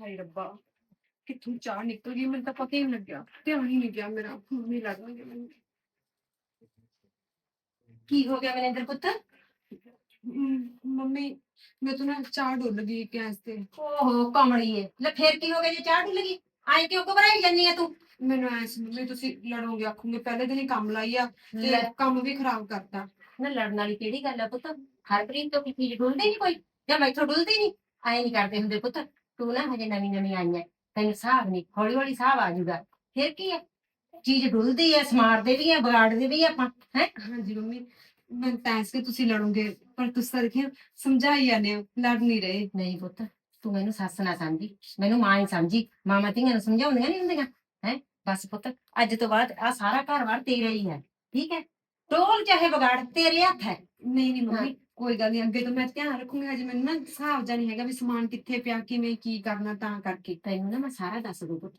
ਹਾਏ ਰੱਬਾ ਕਿੱਥੋਂ ਚਾਹ ਨਿਕਲ ਗਈ? ਮੈਨੂੰ ਤਾਂ ਪਤਾ ਹੀ ਨਹੀਂ ਲੱਗਿਆ ਧਿਆਨ ਹੀ ਨਹੀਂ ਗਿਆ ਮੇਰਾ ਮੰਮੀ ਲੱਗ ਗਈ ਮੈਨੂੰ। ਕੀ ਹੋ ਗਿਆ ਮਨਿੰਦਰ ਪੁੱਤ? ਮੰਮੀ ਮੈਂ ਤਾਂ ਨਾ ਚਾਹ ਡੁੱਲ ਗਈ ਗੈਸ ਤੇ। ਓਹੋ ਕਮਲੀ ਏ। ਲੈ ਫੇਰ ਕੀ ਹੋ ਗਿਆ ਜੇ ਚਾਹ ਢੀ ਲੱਗੀ ਆਏ ਕਿਉਂ ਘਬਰਾਈ ਜੰਨੀ ਆ ਤੂੰ? ਮੈਨੂੰ ਐ ਸੀ ਮੰਮੀ ਤੁਸੀਂ ਲੜੋਗੇ ਆਖੋਗੇ ਪਹਿਲੇ ਦਿਨ ਹੀ ਕੰਮ ਲਾਈ ਆ ਤੇ ਲੈ। ਕੰਮ ਵੀ ਖਰਾਬ ਕਰਤਾ। ਨਾ ਲੜਨ ਵਾਲੀ ਕਿਹੜੀ ਗੱਲ ਆ ਪੁੱਤ? ਹਰਪ੍ਰੀਤ ਤੋਂ ਕੀ ਚੀਜ਼ ਡੁੱਲਦੀ ਨਹੀਂ ਕੋਈ? ਜਾਂ ਮੈਥੋਂ ਡੁੱਲਦੀ ਨਹੀਂ ਆਏ ਨਹੀਂ ਕਰਦੇ ਹੁੰਦੇ ਪੁੱਤ। ਤੂੰ ਨਾ ਹਜੇ ਨਵੀਂ ਨਵੀਂ ਆਈ ਐ ਤੈਨੂੰ ਹਿਸਾਬ ਨਹੀਂ ਹੌਲੀ ਹੌਲੀ ਹਿਸਾਬ ਆ ਜਾਊਗਾ। ਫੇਰ ਕੀ ਐ? ਚੀਜ਼ ਡੁੱਲਦੀ ਐ ਸਮਾਰਦੇ ਵੀ ਐ ਵਿਗਾੜਦੇ ਵੀ ਐ ਆਪਾਂ ਹੈ? ਹਾਂਜੀ ਮੰਮੀ ਮੈਂ ਤਾਂ ਐਸ ਕਿ ਤੁਸੀਂ ਲੜੋਗੇ ਪਰ ਤੁਸੀਂ ਤਾਂ ਦੇਖਿਓ ਸਮਝਾਈ ਜਾਂਦੇ ਹੋ ਲੜ ਨਹੀਂ ਰਹੇ। ਨਹੀਂ ਪੁੱਤ ਤੂੰ ਮੈਨੂੰ ਸੱਸ ਨਾ ਸਮਝੀ ਮੈਨੂੰ ਮਾਂ ਹੀ ਸਮਝੀ ਮਾਮਾ ਧੀਆਂ ਨੂੰ ਸਮਝਾਉਂਦੀਆਂ ਨਹੀਂ ਹੁੰਦੀਆਂ ਹੈ? ਬਸ ਪੁੱਤ ਅੱਜ ਤੋਂ ਬਾਅਦ ਆ ਸਾਰਾ ਘਰ-ਬਾਰ ਤੇਰਾ ਹੀ ਹੈ ਠੀਕ ਹੈ ਟੋਲ ਚਾਹੇ ਵਿਗਾੜ ਤੇਰੇ ਹੱਥ ਹੈ ਨਹੀਂ ਨਹੀਂ ਮੰਮੀ ਕੋਈ ਗੱਲ ਨਹੀਂ ਅੱਗੇ ਤੋਂ ਮੈਂ ਧਿਆਨ ਰੱਖੂੰਗੀ ਹਜੇ ਮੈਨੂੰ ਨਾ ਹਿਸਾਬ ਜਾ ਨਹੀਂ ਹੈਗਾ ਵੀ ਸਮਾਨ ਕਿੱਥੇ ਪਿਆ ਕਿਵੇਂ ਕੀ ਕਰਨਾ ਤਾਂ ਕਰਕੇ। ਤੈਨੂੰ ਨਾ ਮੈਂ ਸਾਰਾ ਦੱਸ ਦੂੰ ਪੁੱਤ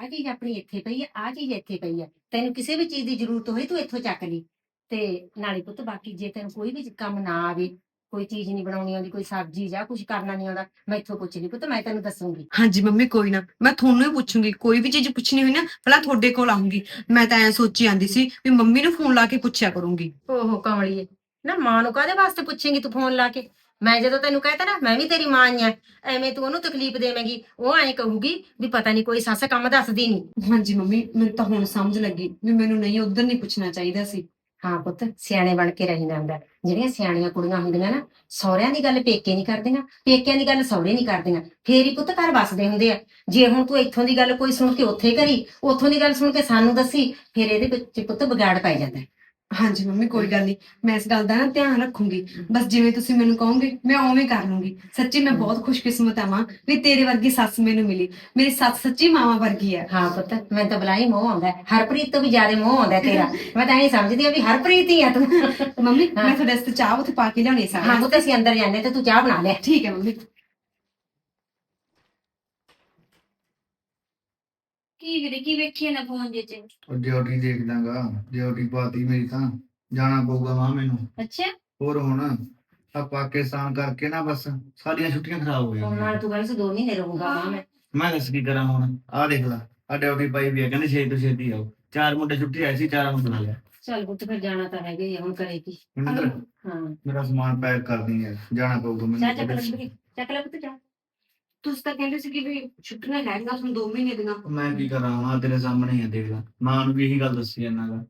ਆ ਚੀਜ਼ ਆਪਣੀ ਇੱਥੇ ਪਈ ਹੈ ਆ ਚੀਜ਼ ਇੱਥੇ ਪਈ ਹੈ। ਤੈਨੂੰ ਕਿਸੇ ਵੀ ਚੀਜ਼ ਦੀ ਜ਼ਰੂਰਤ ਹੋਈ ਤੂੰ ਇੱਥੋਂ ਚੱਕ ਲਈ। ਤੇ ਨਾਲੇ ਪੁੱਤ ਬਾਕੀ ਜੇ ਤੈਨੂੰ ਕੋਈ ਵੀ ਕੰਮ ਨਾ ਆਵੇ ਕੋਈ ਚੀਜ਼ ਨਹੀਂ ਬਣਾਉਣੀ ਆਉਂਦੀ ਕੋਈ ਸਬਜ਼ੀ ਜਾਂ ਕੁਝ ਕਰਨਾ ਨਹੀਂ ਆਉਂਦਾ ਮੈਂ ਇੱਥੋਂ ਪੁੱਛ ਲਈ। ਪੁੱਤ ਮੈਂ ਤੈਨੂੰ ਦੱਸੂਗੀ। ਹਾਂਜੀ ਮੰਮੀ ਕੋਈ ਨਾ ਮੈਂ ਤੁਹਾਨੂੰ ਹੀ ਪੁੱਛੂੰਗੀ ਕੋਈ ਵੀ ਚੀਜ਼ ਪੁੱਛਣੀ ਹੋਈ ਨਾ ਪਹਿਲਾਂ ਤੁਹਾਡੇ ਕੋਲ ਆਉਂਗੀ ਮੈਂ ਤਾਂ ਐ ਸੋਚੀ ਆਂਦੀ ਸੀ ਵੀ ਮੰਮੀ ਨੂੰ ਫੋਨ ਲਾ ਕੇ ਪੁੱਛਿਆ ਕਰੂੰਗੀ। ਓਹੋ ਕਮਲੀਏ ਨਾ ਮਾਂ ਨੂੰ ਕਾਹਦੇ ਵਾਸਤੇ ਪੁੱਛੇਂਗੀ ਤੂੰ ਫੋਨ ਲਾ ਕੇ? ਮੈਂ ਜਦੋਂ ਤੈਨੂੰ ਕਹਿਤਾ ਨਾ ਮੈਂ ਵੀ ਤੇਰੀ ਮਾਂ ਹੀ ਆ। ਐਵੇਂ ਤੂੰ ਉਹਨੂੰ ਤਕਲੀਫ ਦੇਵੇਂਗੀ ਉਹ ਐਂ ਕਹੂਗੀ ਵੀ ਪਤਾ ਨਹੀਂ ਕੋਈ ਸੱਸ ਕੰਮ ਦੱਸਦੀ ਨਹੀਂ ਹਾਂਜੀ ਮੰਮੀ ਮੈਨੂੰ ਤਾਂ ਹੁਣ ਸਮਝ ਲੱਗੀ ਵੀ ਮੈਨੂੰ ਨਹੀਂ ਉਧਰ ਨਹੀਂ ਪੁੱਛਣਾ ਚਾਹੀਦਾ ਸੀ। ਹਾਂ ਪੁੱਤ ਸਿਆਣੇ ਬਣ ਕੇ ਰਹਿਣਾ ਹੁੰਦਾ ਜਿਹੜੀਆਂ ਸਿਆਣੀਆਂ ਕੁੜੀਆਂ ਹੁੰਦੀਆਂ ਨਾ ਸਹੁਰਿਆਂ ਦੀ ਗੱਲ ਪੇਕੇ ਨਹੀਂ ਕਰਦੀਆਂ ਪੇਕਿਆਂ ਦੀ ਗੱਲ ਸਹੁਰੇ ਨਹੀਂ ਕਰਦੀਆਂ। ਫੇਰ ਹੀ ਪੁੱਤ ਘਰ ਵਸਦੇ ਹੁੰਦੇ ਆ। ਜੇ ਹੁਣ ਤੂੰ ਇੱਥੋਂ ਦੀ ਗੱਲ ਕੋਈ ਸੁਣ ਕੇ ਉੱਥੇ ਕਰੀ ਉੱਥੋਂ ਦੀ ਗੱਲ ਸੁਣ ਕੇ ਸਾਨੂੰ ਦੱਸੀ ਫਿਰ ਇਹਦੇ ਵਿੱਚ ਪੁੱਤ ਵਿਗਾੜ ਪੈ ਜਾਂਦਾ। ਹਾਂਜੀ ਮੰਮੀ ਕੋਈ ਗੱਲ ਨਹੀਂ। ਮੈਂ ਇਸ ਗੱਲ ਦਾ ਨਾ ਧਿਆਨ ਰੱਖੂੰਗੀ। ਬਸ ਜਿਵੇਂ ਤੁਸੀਂ ਮੈਨੂੰ ਕਹੋਗੇ ਮੈਂ ਉਵੇਂ ਕਰ ਲੂੰਗੀ। ਸੱਚੀ ਮੈਂ ਬਹੁਤ ਖੁਸ਼ਕਿਸਮਤ ਆ ਮਾਂ ਵੀ ਤੇਰੇ ਵਰਗੀ ਸੱਸ ਮੈਨੂੰ ਮਿਲੀ। ਮੇਰੀ ਸੱਸ ਸੱਚੀ ਮਾਵਾ ਵਰਗੀ ਹੈ ਹਾਂ ਪੁੱਤ ਮੈਂ ਤਾਂ ਬਲਾਈ ਮੋਹ ਆਉਂਦਾ ਹੈ। ਹਰਪ੍ਰੀਤ ਤੋਂ ਵੀ ਜ਼ਿਆਦਾ ਮੋਹ ਆਉਂਦਾ ਹੈ ਤੇਰਾ। ਮੈਂ ਤਾਂ ਇਹ ਸਮਝਦੀ ਆ ਵੀ ਹਰਪ੍ਰੀਤ ਹੀ ਆ ਤੂੰ। ਮੰਮੀ ਹਾਂ। ਮੈਂ ਤੁਹਾਡੇ ਵਾਸਤੇ ਚਾਹ ਉੱਥੇ ਪਾ ਕੇ ਲਿਆਉਣੀ ਹਾਂ ਸਾਰਾ। ਪੁੱਤ ਅਸੀਂ ਅੰਦਰ ਜਾਂਦੇ ਤੇ ਤੂੰ ਚਾਹ ਬਣਾ ਲੈ। ਠੀਕ ਹੈ ਮੰਮੀ। ਕੀ ਵੀਰੇ ਕੀ ਵੇਖੀਏ ਨਾ ਫੋਨ ਜੇ ਚ? ਉਹ ਡਿਊਟੀ ਦੇਖ ਦਾਂਗਾ ਡਿਊਟੀ ਪਾਤੀ ਮੇਰੀ ਤਾਂ ਜਾਣਾ ਪਊਗਾ ਮਾਂ ਮੈਨੂੰ। ਅੱਛਾ। ਹੋਰ ਹੁਣ ਆ ਪਾਕਿਸਤਾਨ ਕਰਕੇ ਨਾ ਬਸ ਸਾਰੀਆਂ ਛੁੱਟੀਆਂ ਖਰਾਬ ਹੋ ਹੁਣ ਨਾਲ ਗਈਆਂ ਤੂੰ ਸੇ ਦੋ ਮਹੀਨੇ ਰਹੂੰਗਾ ਮੈਂ ਮੈਂ। ਦੱਸ ਕੀ ਕਰਾਂ ਹੁਣ? ਆ ਦੇਖ ਲਾ ਆ ਡਿਊਟੀ ਪਾਈ ਵੀ ਆ ਕਹਿੰਦੇ ਛੇ ਤੋਂ ਛੇਤੀ ਆਓ। ਚਾਰ ਮੁੰਡੇ ਛੁੱਟੀ ਆਈ ਸੀ ਚਾਰਾਂ ਨੂੰ ਬੁਲਾ ਲਿਆ। ਚੱਲ ਪੁੱਤ ਫਿਰ ਜਾਣਾ ਤਾਂ ਹੈਗਾ ਹੀ ਆ, ਹੁਣ ਕਰੇਗੀ ਮਨਿੰਦਰ ਹਾਂ। ਮੇਰਾ ਸਮਾਨ ਪੈਕ ਕਰਦੀ ਹੈ ਜਾਣਾ ਪਊਗਾ ਚਾਹ ਚੱਕ ਲੈ ਮੈਨੂੰ ਪੁੱਤ, ਚੱਕ ਲੈ ਪੁੱਤ ਚਾਹ ਤੁਸੀਂ ਤਾਂ ਕਹਿੰਦੇ ਸੀ ਕਿ ਵੀ ਛੁੱਟੀਆਂ ਹੈਗੀਆਂ ਤੁਹਾਨੂੰ 2 ਮਹੀਨੇ ਦੀਆਂ। ਮੈਂ ਕੀ ਕਰਾਂ ਮਾਂ ਤੇਰੇ ਸਾਹਮਣੇ ਹੀ ਆ ਦੇਖ ਲਾ। ਮਾਂ ਨੂੰ ਵੀ ਇਹੀ ਗੱਲ ਦੱਸੀ ਇਹਨਾਂ ਦਾ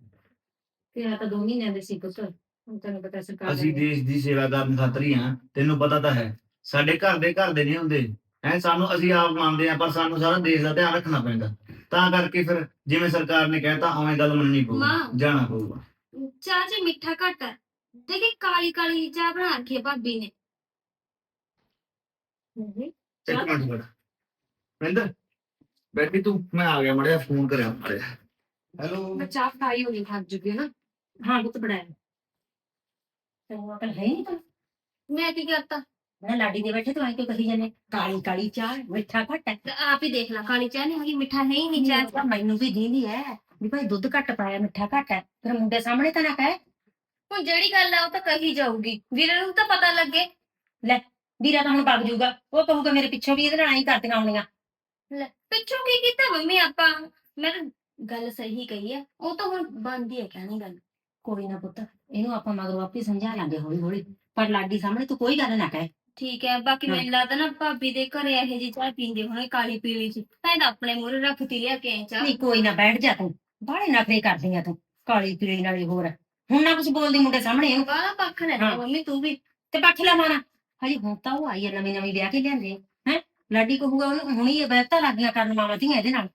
ਤੇਰਾ ਤਾਂ ਦੋ ਮਹੀਨਿਆਂ ਦੇ ਸੀ ਪੁੱਤ। ਹੁਣ ਤੈਨੂੰ ਪਤਾ ਸਰਕਾਰ ਅਸੀਂ ਦੇਸ਼ ਦੀ ਸੇਵਾ ਕਰਨ ਖਾਤਰ ਹੀ ਆ। ਤੈਨੂੰ ਪਤਾ ਤਾਂ ਹੈ ਸਾਡੇ ਘਰ ਦੇ ਘਰ ਦੇ ਨਹੀਂ ਹੁੰਦੇ। ਐ ਸਾਨੂੰ ਅਸੀਂ ਆਪ ਮੰਨਦੇ ਆ ਪਰ ਸਾਨੂੰ ਸਾਰਾ ਦੇਸ਼ ਦਾ ਧਿਆਨ ਰੱਖਣਾ ਪੈਂਦਾ। ਤਾਂ ਕਰਕੇ ਫਿਰ ਜਿਵੇਂ ਸਰਕਾਰ ਨੇ ਕਹਿਤਾ ਉਵੇਂ ਗੱਲ ਮੰਨਣੀ ਪਊ ਮਾਂ। ਜਾਣਾ ਪਊਗਾ। ਚਾਹ ਚ ਮਿੱਠਾ ਘੱਟ ਹੈ ਦੇਖੀ ਕਾਲੀ ਕਾਲੀ ਚਾਹ ਬਣਾ ਰੱਖੀ ਹੈ ਭਾਬੀ ਨੇ। ਨਹੀਂ, ਇੱਕ ਮਿੰਟ ਬੈਠੀ ਤੂੰ। ਮੈਂ ਆ ਗਿਆ ਮੜਿਆ ਫੋਨ ਕਰਿਆ ਮੜਿਆ ਹੈਲੋ। ਮੈਂ ਚਾਹ ਫਰਾਈ ਹੋਣੀ ਥੱਕ ਜੂਗੀ ਨਾ। ਹਾਂ ਪੁੱਤ ਬਣਾਇਆ ਤੈਨੂੰ ਅਕਲ ਹੈ ਨਹੀਂ ਤਾਂ? ਮੈਂ ਕੀ ਕਰਤਾ? ਨਾ ਲਾਡੀ ਦੇ ਬੈਠੇ ਤੂੰ ਐਂ ਕਿਉਂ ਕਹੀ ਜਾਂਦੇ ਕਾਲੀ ਕਾਲੀ ਚਾਹ ਮਿੱਠਾ ਘੱਟ ਹੈ। ਤੇ ਆਪ ਹੀ ਦੇਖ ਲਾ ਕਾਲੀ ਚਾਹ ਨਹੀਂ ਹੈਗੀ ਮਿੱਠਾ ਹੈ ਹੀ ਨਹੀਂ ਚਾਹ। ਚਾਹ ਮੈਨੂੰ ਵੀ ਦੀਂਦੀ ਹੈ ਵੀ ਭਾਈ ਦੁੱਧ ਘੱਟ ਪਾਇਆ ਮਿੱਠਾ ਘੱਟ ਹੈ। ਫਿਰ ਮੁੰਡੇ ਸਾਹਮਣੇ ਤਾਂ ਨਾ ਕਹੇ। ਹੁਣ ਜਿਹੜੀ ਗੱਲ ਆ ਉਹ ਤਾਂ ਕਹੀ ਜਾਊਗੀ। ਵੀਰੇ ਨੂੰ ਤਾਂ ਪਤਾ ਲੱਗੇ। ਵੀਰਾ ਤਾਂ ਹੁਣ ਵਗ ਜਾਊਗਾ। ਉਹ ਕਹੂਗਾ ਮੇਰੇ ਪਿੱਛੋਂ ਵੀ ਇਹਦੇ ਨਾਲ ਐਂ ਕਰਦੀਆਂ ਆਉਣੀਆਂ ਲੈ ਪਿੱਛੋਂ ਕੀ ਕੀਤਾ ਮੰਮੀ ਆਪਾਂ? ਮੈਂ ਤਾਂ ਗੱਲ ਸਹੀ ਕਹੀ ਹੈ ਉਹ ਤਾਂ ਹੁਣ ਬੰਦੀ ਹੈ ਕਹਿਣੀ ਗੱਲ। ਕੋਈ ਨਾ ਪੁੱਤ ਇਹਨੂੰ ਆਪਾਂ ਮਗਰੋਂ ਆਪੇ ਸਮਝਾ ਲਾਂਗੇ ਹੌਲੀ ਹੌਲੀ ਪਰ ਲਾਡੀ ਸਾਹਮਣੇ ਤੂੰ ਕੋਈ ਗੱਲ ਨਾ ਕਹੇ। ਠੀਕ ਹੈ ਬਾਕੀ। ਮੈਨੂੰ ਲੱਗਦਾ ਨਾ ਭਾਬੀ ਦੇ ਘਰੇ ਇਹੋ ਜੀ ਚਾਹ ਪੀਂਦੇ ਹੋਣੇ ਕਾਲੀ ਪੀਲੀ ਚ ਤਾਂ ਇਹਦਾ ਆਪਣੇ ਮੂਹਰੇ ਰੱਖਤੀ ਲਿਆ ਕੇ ਆਈ ਚਾਹ। ਨਹੀਂ ਕੋਈ ਨਾ ਬੈਠ ਜਾ ਤੂੰ। ਬਾਹਲੇ ਨਖਰੇ ਕਰਦੀ ਆ ਤੂੰ ਕਾਲੀ ਪੀਲੀ ਨਾਲੇ ਹੋਰ। ਹੁਣ ਨਾ ਕੁਝ ਬੋਲਦੀ ਮੁੰਡੇ ਸਾਹਮਣੇ। ਇਹਨੂੰ ਪੱਖ ਨਾ ਹਾਂ। ਮੰਮੀ ਤੂੰ ਵੀ। ਤੇ ਪੱਖ ਲਾ ਮਾਰਾ ਹਜੇ ਹੁਣ ਤਾਂ ਉਹ ਆਈ ਹੈ ਨਵੀਂ ਨਵੀਂ ਵਿਆਹ ਕੇ ਲਿਆਂਦੇ। ਹੈ? ਲਾਡੀ ਕਹੂਗਾ ਉਹਨੂੰ ਹੁਣੀ ਇਹ ਬਹਿਤਾ ਲੱਗੀਆਂ ਕਰਨ ਮਾਵਾਂ ਧੀਆਂ ਇਹਦੇ ਨਾਲ।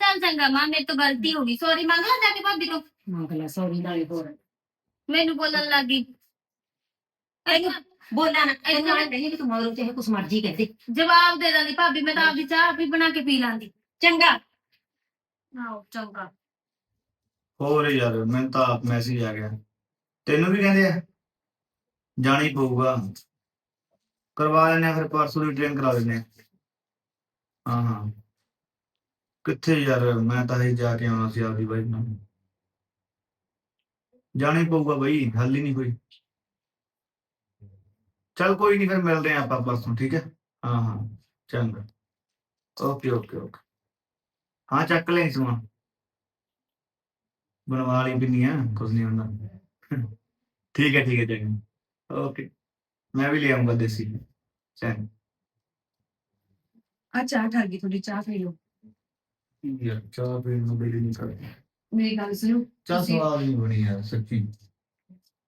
ਚੱਲ ਚੰਗਾ ਮਾਂ ਮੇਰੇ ਤੋਂ ਗਲਤੀ ਹੋ ਗਈ। ਸੌਰੀ ਮੰਗ ਲਾ ਜਾ ਕੇ ਭਾਬੀ ਤੋਂ। ਮੰਗ ਲੈ ਸੌਰੀ ਨਾਲੇ ਹੋਰ। ਮੈਨੂੰ ਬੋਲਣ ਲੱਗੀ ਇਹਨੂੰ ਬੋਲਾਂ ਨਾ ਇਹਨੂੰ ਨਹੀਂ ਕਿ ਤੂੰ ਮਗਰੋਂ ਚਾਹੇ ਕੁਛ ਮਰਜ਼ੀ ਕਹਦੇ ਜਵਾਬ ਦੇ ਦਾਂਦੀ ਭਾਬੀ ਮੈਂ ਤਾਂ ਆਪਦੀ ਚਾਹ ਵੀ ਬਣਾ ਕੇ ਪੀ ਲਾਂਦੀ ਚੰਗਾ। ਆਹੋ ਚੰਗਾ। ਹੋਰ ਯਾਰ ਮੈਨੂੰ ਤਾਂ ਆਪ ਮੈਸੇਜ ਆ ਗਿਆ। ਤੈਨੂੰ ਵੀ ਕਹਿੰਦੇ ਆ? ਜਾਣਾ ਪਊਗਾ। ਕਰਵਾ ਲੈਣੇ ਆ ਫਿਰ ਪਰਸੋਂ ਦੀ ਟ੍ਰੇਨ ਕਰਾ ਲੈਣੇ ਹਾਂ। ਹਾਂ ਕਿੱਥੇ ਯਾਰ, ਮੈਂ ਤਾਂ ਹੀ ਜਾ ਕੇ ਆਉਣਾ ਸੀ ਆਪਦੀ ਬਾਈ ਨਾਲ। ਜਾਣਾ ਪਊਗਾ ਬਈ, ਹੱਲ ਹੀ ਨਹੀਂ ਕੋਈ। ਚੱਲ ਕੋਈ ਨਹੀਂ, ਫਿਰ ਮਿਲਦੇ ਆ ਆਪਾਂ ਪਰਸੋਂ, ਠੀਕ ਹੈ? ਹਾਂ ਹਾਂ। ਚੰਗਾ। ਓਕੇ ਓਕੇ ਓਕੇ ਹਾਂ, ਚੱਕ ਲੈ ਸੁਣਾ ਬਣਵਾ ਲਈ ਪਿੰਨੀਆਂ ਕੁਝ ਨਹੀਂ ਹੁੰਦਾ। ਠੀਕ ਹੈ ਠੀਕ ਹੈ, ਚੰਗਾ। ਓਕੇ ਮੈਂ ਵੀ ਲੈ ਆਉਂਗਾ ਦੇਸੀ ਚੰਗਾ ਆ ਚਾਹ ਠਰ ਗਈ ਤੁਹਾਡੀ ਚਾਹ ਪੀ ਲਓ। ਯਾਰ ਚਾਹ ਪੀਣ ਨੂੰ ਬੜੀ ਨਹੀਂ ਕਰਦੀ। ਮੇਰੀ ਗੱਲ ਸੁਣੋ ਚਾਹ ਤੁਸੀਂ- ਸਵਾਦ ਨਹੀਂ ਬਣੀ ਯਾਰ ਸੱਚੀ।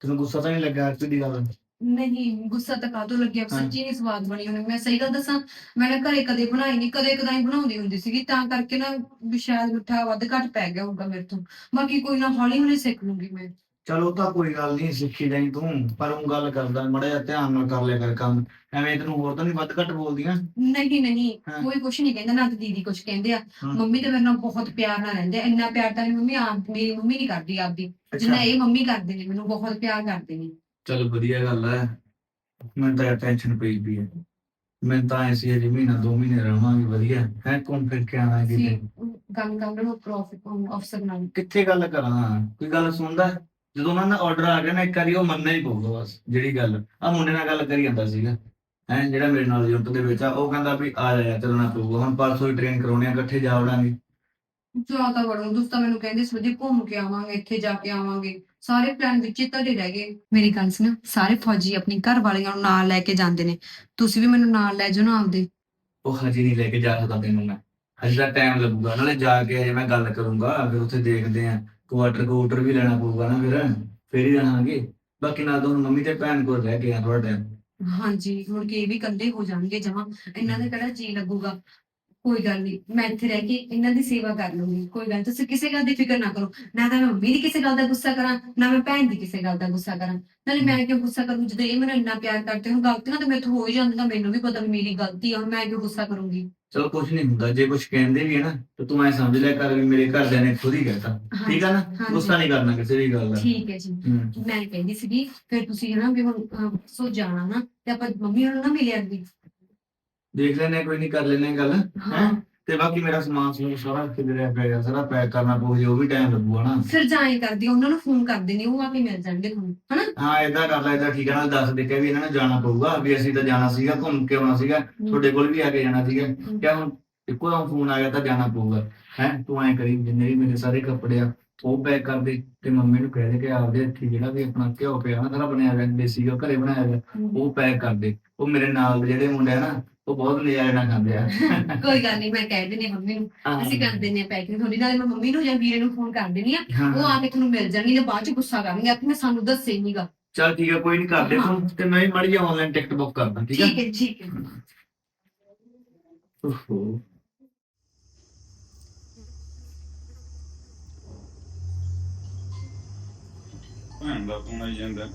ਤੈਨੂੰ ਗੁੱਸਾ ਤਾਂ ਨਹੀਂ ਲੱਗਾ ਅੱਜ ਦੀ ਗੱਲ? ਨਹੀਂ ਗੁੱਸਾ ਤਾਂ ਕਾਹਤੋਂ ਲੱਗਿਆ? ਹਾਂ। ਸੱਚੀ ਨਹੀਂ ਸਵਾਦ ਬਣੀ ਉਹਨੇ। ਮੈਂ ਸਹੀ ਗੱਲ ਦੱਸਾਂ ਮੈਂ ਨਾ ਘਰੇ ਕਦੇ ਬਣਾਈ ਨਹੀਂ ਕਦੇ ਕਦਾਈ ਬਣਾਉਂਦੀ ਹੁੰਦੀ ਸੀਗੀ ਤਾਂ ਕਰਕੇ ਨਾ ਵੀ ਸ਼ਾਇਦ ਮਿੱਠਾ ਵੱਧ ਘੱਟ ਪੈ ਗਿਆ ਹੋਊਗਾ ਮੇਰੇ ਤੋਂ। ਬਾਕੀ ਕੋਈ ਨਾ ਹੌਲੀ ਹੌਲੀ ਸਿੱਖ ਲੂੰਗੀ ਮੈਂ। ਚਲੋ ਤਾਂ ਕੋਈ ਗੱਲ ਨਹੀਂ ਸਿੱਖੀ ਜਾਈ ਤੂੰ ਪਰ ਉਹ ਗੱਲ ਕਰਦਾ ਮੜਾ ਜਿਹਾ ਧਿਆਨ ਨਾਲ ਕਰ ਲਿਆ ਕਰ ਕੰਮ। ਐਵੇਂ ਤੈਨੂੰ ਹੋਰ ਤਾਂ ਨਹੀਂ ਵੱਧ ਘੱਟ ਬੋਲਦੀਆਂ? ਨਹੀਂ ਨਹੀਂ ਹਾਂ। ਕੋਈ ਕੁਛ ਨਹੀਂ ਕਹਿੰਦਾ ਨਾ ਤੇ ਦੀਦੀ ਕੁਛ ਕਹਿੰਦੇ ਆ। ਹਾਂ। ਮੰਮੀ ਤੇ ਮੇਰੇ ਨਾਲ ਬਹੁਤ ਪਿਆਰ ਨਾਲ ਰਹਿੰਦੇ ਆ ਇੰਨਾ ਪਿਆਰ ਤਾਂ ਮੰਮੀ ਆਪ ਮੇਰੀ ਮੰਮੀ ਨਹੀਂ ਕਰਦੀ ਆਪਦੀ। ਜਿੰਨਾ ਇਹ ਮੰਮੀ ਕਰਦੇ ਨੇ ਮੈਨੂੰ ਬਹੁਤ ਪਿਆਰ ਕਰਦੇ ਨੇ। ਚਲ ਵਧੀਆ ਗੱਲ ਹੈ ਮੈਨੂੰ ਤਾਂ ਟੈਨਸ਼ਨ ਪਈ ਪਈ ਹੈ ਮੈਂ ਤਾਂ ਐਸੀ ਅਜੇ ਮਹੀਨਾ ਦੋ ਮਹੀਨੇ ਰਹਾਂਗੇ ਵਧੀਆ। ਹੈ ਘੁੰਮ ਫਿਰ ਕੇ ਆਵਾਂਗੇ ਸੀ ਕਿਤੇ। ਕੰਮ ਨੂੰ ਪ੍ਰੋਫਿਟ ਅਫਸਰ ਨਾਲ। ਕਿੱਥੇ ਗੱਲ ਕਰਾਂ? ਕੋਈ ਗੱਲ ਸੁਣਦਾ? ਹੈ? ਜਦੋਂ ਉਹਨਾਂ ਦਾ ਆਰਡਰ ਆ ਗਿਆ ਨਾ ਇੱਕ ਵਾਰੀ ਉਹ ਮੰਨਣਾ ਹੀ ਪਊਗਾ ਬਸ ਜਿਹੜੀ ਗੱਲ। ਆ ਮੁੰਡੇ ਨਾਲ ਗੱਲ ਕਰੀ ਜਾਂਦਾ ਸੀਗਾ। ਹੈ ਜਿਹੜਾ ਮੇਰੇ ਨਾਲ ਯੂਨਿਟ ਦੇ ਵਿੱਚ ਆ ਉਹ ਕਹਿੰਦਾ ਵੀ ਆ ਜਾ ਚੱਲਣਾ ਪਊਗਾ। ਹੁਣ ਪਰਸੋਂ ਹੀ ਟ੍ਰੇਨ ਕਰਾਉਣੀ ਆ ਇਕੱਠੇ ਜਾ ਵੜਾਂਗੇ। ਜਾ ਤਾਂ ਵੜੂ ਦੋਸਤ ਤਾਂ ਮੈਨੂੰ ਕਹਿੰਦੇ ਸੀ ਵਧੀਆ ਘੁੰਮ ਕੇ ਆਵਾਂਗੇ ਇੱਥੇ ਜਾ ਕੇ ਆਵਾਂਗੇ। ਸਾਰੇ ਪਲਾਨ ਵਿੱਚ ਹੀ ਧਰੇ ਰਹਿ ਗਏ। ਮੇਰੀ ਗੱਲ ਸੁਣ ਸਾਰੇ ਫੌਜੀ ਆਪਣੀ ਘਰ ਵਾਲਿਆਂ ਨੂੰ ਨਾਲ ਲੈ ਕੇ ਜਾਂਦੇ ਨੇ। ਤੁਸੀਂ ਵੀ ਮੈਨੂੰ ਨਾਲ ਲੈ ਜਾਓ ਨਾ ਆਪਦੇ। ਉਹ ਹਜੇ ਨਹੀਂ ਲੈ ਕੇ ਜਾ ਸਕਦਾ ਤੈਨੂੰ ਮੈਂ। ਹਜੇ ਦਾ ਟਾਈਮ ਲੱਗੂਗਾ। ਨਾਲੇ ਜਾ ਕੇ ਹਜੇ ਮੈਂ ਗੱਲ ਕਰੂੰਗਾ ਫਿਰ ਉੱਥੇ ਦੇਖਦੇ ਆ। ਕੁਆਟਰ ਕੁਆਟਰ ਵੀ ਲੈਣਾ ਪਊਗਾ ਨਾ ਫਿਰ ਫੇਰ ਹੀ ਜਾਣਾਂਗੇ ਬਾਕੀ ਨਾਲ ਤੋਂ ਮੰਮੀ ਤੇ ਭੈਣ ਕੋਲ ਰਹਿ ਕੇ ਥੋੜਾ ਟਾਈਮ ਹਾਂਜੀ ਹੁਣ ਕੇ ਵੀ ਇਕੱਲੇ ਹੋ ਜਾਣਗੇ ਜਮਾ ਇਹਨਾਂ ਦੇ ਕਿਹੜਾ ਜੀ ਲੱਗੂਗਾ? ਕੋਈ ਗੱਲ ਨਹੀਂ ਮੈਂ ਇੱਥੇ ਰਹਿ ਕੇ ਇਹਨਾਂ ਦੀ ਸੇਵਾ ਕਰ ਲੂੰਗੀ ਕੋਈ ਗੱਲ ਨੀ, ਤੁਸੀਂ ਕਿਸੇ ਗੱਲ ਦੀ ਫਿਕਰ ਨਾ ਕਰੋ ਨਾ ਤਾਂ ਮੈਂ ਮੰਮੀ ਦੀ ਕਿਸੇ ਗੱਲ ਦਾ ਗੁੱਸਾ ਕਰਾਂ ਨਾ ਮੈਂ ਭੈਣ ਦੀ ਕਿਸੇ ਗੱਲ ਦਾ ਗੁੱਸਾ ਕਰਾਂ। ਨਾਲੇ ਮੈਂ ਕਿਉਂ ਗੁੱਸਾ ਕਰੂੰ? ਜਦੋਂ ਇਹ ਮੈਨੂੰ ਇੰਨਾ ਪਿਆਰ ਕਰਦੇ ਹੁਣ ਗਲਤੀਆਂ ਤਾਂ ਮੇਥੋਂ ਹੋ ਹੀ ਜਾਂਦੀਆਂ ਮੈਨੂੰ ਵੀ ਪਤਾ ਵੀ ਮੇਰੀ ਗਲਤੀ ਆ ਹੁਣ ਮੈਂ ਕਿਉਂ ਗੁੱਸਾ ਕਰੂੰਗੀ? ਚਲੋ ਕੁਝ ਨਹੀਂ ਹੁੰਦਾ ਜੇ ਕੁਝ ਕਹਿੰਦੇ ਵੀ ਹੈ ਨਾ ਤਾਂ ਤੂੰ ਐ ਸਮਝ ਲਿਆ ਕਰ ਵੀ ਮੇਰੇ ਘਰਦਿਆਂ ਨੇ ਖੁਦ ਹੀ ਕਹਿਤਾ। ਠੀਕ ਆ ਨਾ? ਹਾਂਜੀ। ਗੁੱਸਾ ਨਹੀਂ ਕਰਨਾ ਕਿਸੇ ਵੀ ਗੱਲ ਦਾ। ਠੀਕ ਹੈ ਜੀ। ਹੂੰ। ਮੈਂ ਕਹਿੰਦੀ ਸੀਗੀ ਫਿਰ ਤੁਸੀਂ ਨਾ ਵੀ ਹੁਣ ਅਹ, ਸੋ ਜਾਣਾ ਨਾ ਤੇ ਆਪਾਂ ਮੰਮੀ ਨੂੰ ਨਾ ਮਿਲਿਆ ਵੀ ਦੇਖ ਲੈਨੇ ਕੋਈ ਨਹੀਂ ਕਰ ਲੈਨੇ ਗੱਲ। ਹਾਂ? ਤੇ ਬਾਕੀ ਮੇਰਾ ਸਮਾਨ ਸਮੂਨ ਸਾਰਾ ਕਿਧਰੇ ਪਿਆ ਸਾਰਾ ਪੈਕ ਕਰਨਾ ਪਊ ਜੇ ਉਹ ਵੀ ਟਾਈਮ ਲੱਗੂਗਾ ਨਾ ਫਿਰ ਜਾਏ ਕਰਦੀ ਆ, ਉਹਨਾਂ ਨੂੰ ਫੋਨ ਕਰਦੇ ਨੇ ਉਹ ਆ ਕੇ ਮਿਲ ਜਾਣਗੇ ਤੁਹਾਨੂੰ ਹਨਾ? ਹਾਂ ਏਦਾਂ ਕਰ ਲੈ ਏਦਾਂ ਠੀਕ ਹੈ ਨਾਲ ਦੱਸ ਦੇ ਕੇ ਵੀ ਇਹਨਾਂ ਨੂੰ ਜਾਣਾ ਪਊਗਾ ਵੀ ਅਸੀਂ ਤਾਂ ਜਾਣਾ ਸੀਗਾ ਘੁੰਮ ਕੇ ਆਉਣਾ ਸੀਗਾ ਤੁਹਾਡੇ ਕੋਲ ਵੀ ਆ ਕੇ ਜਾਣਾ ਸੀਗਾ। ਕਿਆ ਹੁਣ ਇੱਕੋ ਦਮ ਫੋਨ ਆ ਗਿਆ ਤਾਂ ਜਾਣਾ ਪਊਗਾ ਹੈ? ਤੂੰ ਐ ਕਰੀ ਜਿੰਨੇ ਵੀ ਮੇਰੇ ਸਾਰੇ ਕੱਪੜੇ ਆ ਉਹ ਪੈਕ ਕਰ ਦੇ ਤੇ ਮੰਮੀ ਨੂੰ ਕਹਿ ਦੇ ਕਿ ਆਪਦੇ ਇੱਥੇ ਜਿਹੜਾ ਵੀ ਆਪਣਾ ਘਿਓ ਪਿਆ ਨਾ ਸਾਰਾ ਬਣਿਆ ਹੋਇਆ ਦੇਸੀ ਘਿਓ ਘਰੇ ਬਣਾਇਆ ਹੋਇਆ ਉਹ ਪੈਕ ਕਰ ਦੇ। ਉਹ ਮੇਰੇ ਨਾਲ ਦੇ ਜਿਹੜੇ ਮੁੰਡੇ ਆ ਨਾ ਉਹ ਬਹੁਤ ਨਜ਼ਾਰੇ ਨਾਲ ਖਾਂਦੇ ਆ। ਕੋਈ ਗੱਲ ਨਹੀਂ ਮੈਂ ਕਹਿ ਦਿੰਦੀ ਹਾਂ ਮੰਮੀ ਨੂੰ। ਅਸੀਂ ਕਰ ਦਿੰਦੇ ਆ ਪੈਕਿੰਗ। ਥੋੜੀ ਨਾਲ ਮੈਂ ਮੰਮੀ ਨੂੰ ਜਾਂ ਵੀਰੇ ਨੂੰ ਫੋਨ ਕਰ ਦਿੰਦੀ ਆ ਉਹ ਆ ਕੇ ਤੁਹਾਨੂੰ ਮਿਲ ਜਾਣਗੇ ਤੇ ਬਾਅਦ ਚ ਗੁੱਸਾ ਕਰਨਗੇ। ਆਖਣਗੇ ਸਾਨੂੰ ਦੱਸੇ ਨਹੀਂਗਾ ਚਲ ਠੀਕ ਹੈ ਕੋਈ ਨਹੀਂ ਕਰ ਦੇ ਤੂੰ ਤੇ ਮੈਂ ਵੀ ਮੜੀ ਜਾ ਆਨਲਾਈਨ ਟਿਕਟ ਬੁੱਕ ਕਰਦਾ ਠੀਕ ਹੈ ਠੀਕ ਹੈ ਠੀਕ ਹੈ। ਓਹੋ। ਭੈਣ ਦਾ ਫੋਨ ਆਈ ਜਾਂਦਾ।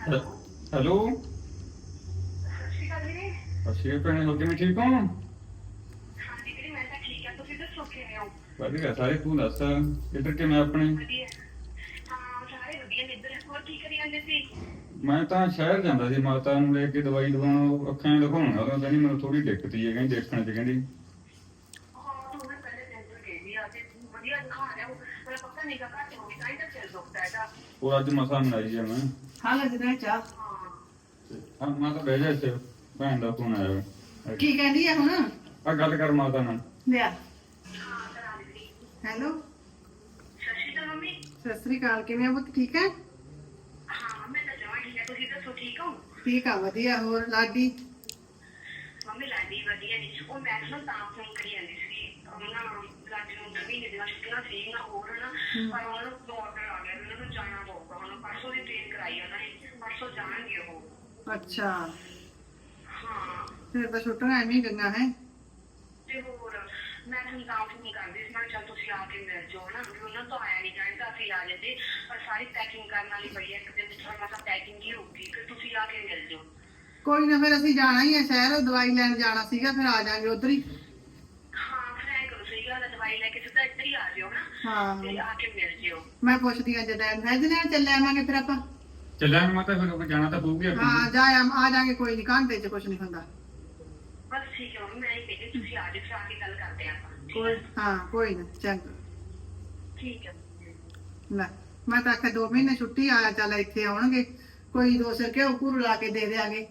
ਹੈਲੋ ਅਸੀਂ ਭੈਣੇ ਹੋ ਕਿਵੇਂ ਠੀਕ ਹੋ? ਵਧੀਆ ਸਾਰੇ ਤੂੰ ਦੱਸ। ਇੱਧਰ ਕਿਵੇਂ ਆਪਣੇ? ਮੈਂ ਤਾਂ ਸ਼ਹਿਰ ਜਾਂਦਾ ਸੀ। ਮਾਤਾ ਨੂੰ ਲੈ ਕੇ ਦਵਾਈ ਦਵਾਉਣ ਅੱਖਾਂ ਦਿਖਾਉਣਾ ਉਹ ਕਹਿੰਦੀ ਮੈਨੂੰ ਥੋੜੀ ਦਿੱਕਤ ਹੀ ਹੈ ਕਹਿੰਦੀ ਦੇਖਣ ਚ ਕਹਿੰਦੀ ਉਹ ਅੱਜ ਮਸਾਂ ਮਨਾਈ ਹੈ ਮੈਂ ਹਾਂ ਲੱਗਦਾ ਚਾਹ ਹਾਂ ਮੈਂ ਤਾਂ ਬਹਿ ਜਾ ਇੱਥੇ ਭੈਣ ਦਾ ਫੋਨ ਆਇਆ ਹੋਇਆ। ਕੀ ਕਹਿੰਦੀ ਆ ਹੁਣ ਆ ਗੱਲ ਕਰ ਮਾਤਾ ਨਾਲ ਲਿਆ ਹੈਲੋ ਸਤਿ ਸ੍ਰੀ ਅਕਾਲ ਕਿਵੇਂ ਆ ਪੁੱਤ ਠੀਕ ਹੈ ਠੀਕ ਆ ਵਧੀਆ ਹੋਰ ਲਾਡੀ ਮੰਮੀ ਲਾਡੀ ਵਧੀਆ ਨਹੀਂ ਉਹ ਮੈਂ ਨਾ ਤਾਂ ਫੋਨ ਕਰੀ ਜਾਂਦੀ ਸੀ ਉਹਨਾਂ ਲਾਡੀ ਨੂੰ ਨਵੀਂ ਦੇ ਨਾਲ ਛੁੱਟੀਆਂ ਸੀ ਨਾ ਹੋਰ ਨਾ ਪਰ ਉਹਨਾਂ ਨੂੰ ਆਰਡਰ ਆ ਗਿਆ ਵੀ ਉਹਨਾਂ ਨੂੰ ਜਾਣਾ ਪਊਗਾ ਹੁਣ ਪਰਸੋਂ ਦੀ ਟ੍ਰੇਨ ਕਰਾਈ ਉਹਨਾਂ ਨੇ ਪਰਸੋਂ ਜਾਣਗੇ ਉਹ ਅੱਛਾ ਹਾਂ ਫਿਰ ਤਾਂ ਛੁੱਟੀਆਂ ਐਵੇਂ ਹੀ ਗੰਗਾ ਹੈ ਤੇ ਹੋਰ ਮੈਂ ਤੁਹਾਨੂੰ ਤਾਂ ਫੋਨ ਕਰਦੀ ਸੀ ਮੈਂ ਕਿਹਾ ਚੱਲ ਤੁਸੀਂ ਆ ਕੇ ਮਿਲ ਜਾਓ ਨਾ ਵੀ ਉਹਨਾਂ ਤੋਂ ਆਇਆ ਨਹੀਂ ਜਾਣੀ ਤਾਂ ਅਸੀਂ ਆ ਜਾਂਦੇ ਪਰ ਸਾਰੀ ਪੈਕਿੰਗ ਕਰਨ ਵਾਲੀ ਪਈ ਹੈ ਇੱਕ ਦਿਨ ਵਿੱਚ ਮਸਾ ਪੈਕਿੰਗ ਹੀ ਹੋਊਗੀ ਫਿਰ ਤੁਸੀਂ ਆ ਕੇ ਮਿਲ ਜਾਓ ਕੋਈ ਨਾ ਫਿਰ ਅਸੀਂ ਜਾਣਾ ਹੀ ਹੈ ਸ਼ਹਿਰ ਦਵਾਈ ਲੈਣ ਜਾਣਾ ਸੀਗਾ ਫਿਰ ਆ ਜਾਾਂਗੇ ਉਧਰ ਹੀ ਹਾਂ ਫਿਰ ਐਂ ਕਰੋ ਸਹੀ ਗੱਲ ਹੈ ਦਵਾਈ ਲੈ ਕੇ ਸਿੱਧਾ ਇੱਧਰ ਹੀ ਆ ਜਿਓ ਨਾ ਹਾਂ ਤੇ ਆ ਕੇ ਮਿਲ ਜਿਓ ਮੈਂ ਪੁੱਛਦੀ ਆ ਜਦ ਵੈਜ ਲੈਣ ਚੱਲੇ ਆਵਾਂਗੇ ਫਿਰ ਆਪਾਂ। ਚੱਲਿਆ ਮੈਂ ਮਾਤਾ ਫਿਰ ਉਹ ਜਾਣਾ ਤਾਂ ਪਊਗੀ ਆਪਾਂ ਹਾਂ ਜਾ ਆਮ- ਆ ਜਾਾਂਗੇ ਕੋਈ ਨਹੀਂ ਘੰਟੇ ਚ ਕੁਝ ਨਹੀਂ ਹੁੰਦਾ। ਬਸ ਠੀਕ ਹੈ ਮੰਮੀ ਮੈਂ ਹੀ ਕਹਿੰਦੀ ਤੁਸੀਂ ਆ ਜਾਓ ਫਿਰ ਆ ਕੇ ਗੱਲ ਕਰਦੇ ਹਾਂ ਆਪਾਂ। ਠੀਕ ਕੋਈ ਹੈ? ਹਾਂ ਕੋਈ ਨਾ ਚੰਗਾ। ਠੀਕ ਹੈ। ਲੈ ਮੈਂ ਤਾਂ ਆਖਿਆ ਦੋ ਮਹੀਨੇ ਛੁੱਟੀ ਆਇਆ ਚੱਲ ਇੱਥੇ ਆਉਣਗੇ। ਕੋਈ ਦੋ ਸਿਰ ਘਿਓ ਘੂਰ ਲਾ ਕੇ ਦੇ ਦਿਆਂਗੇ।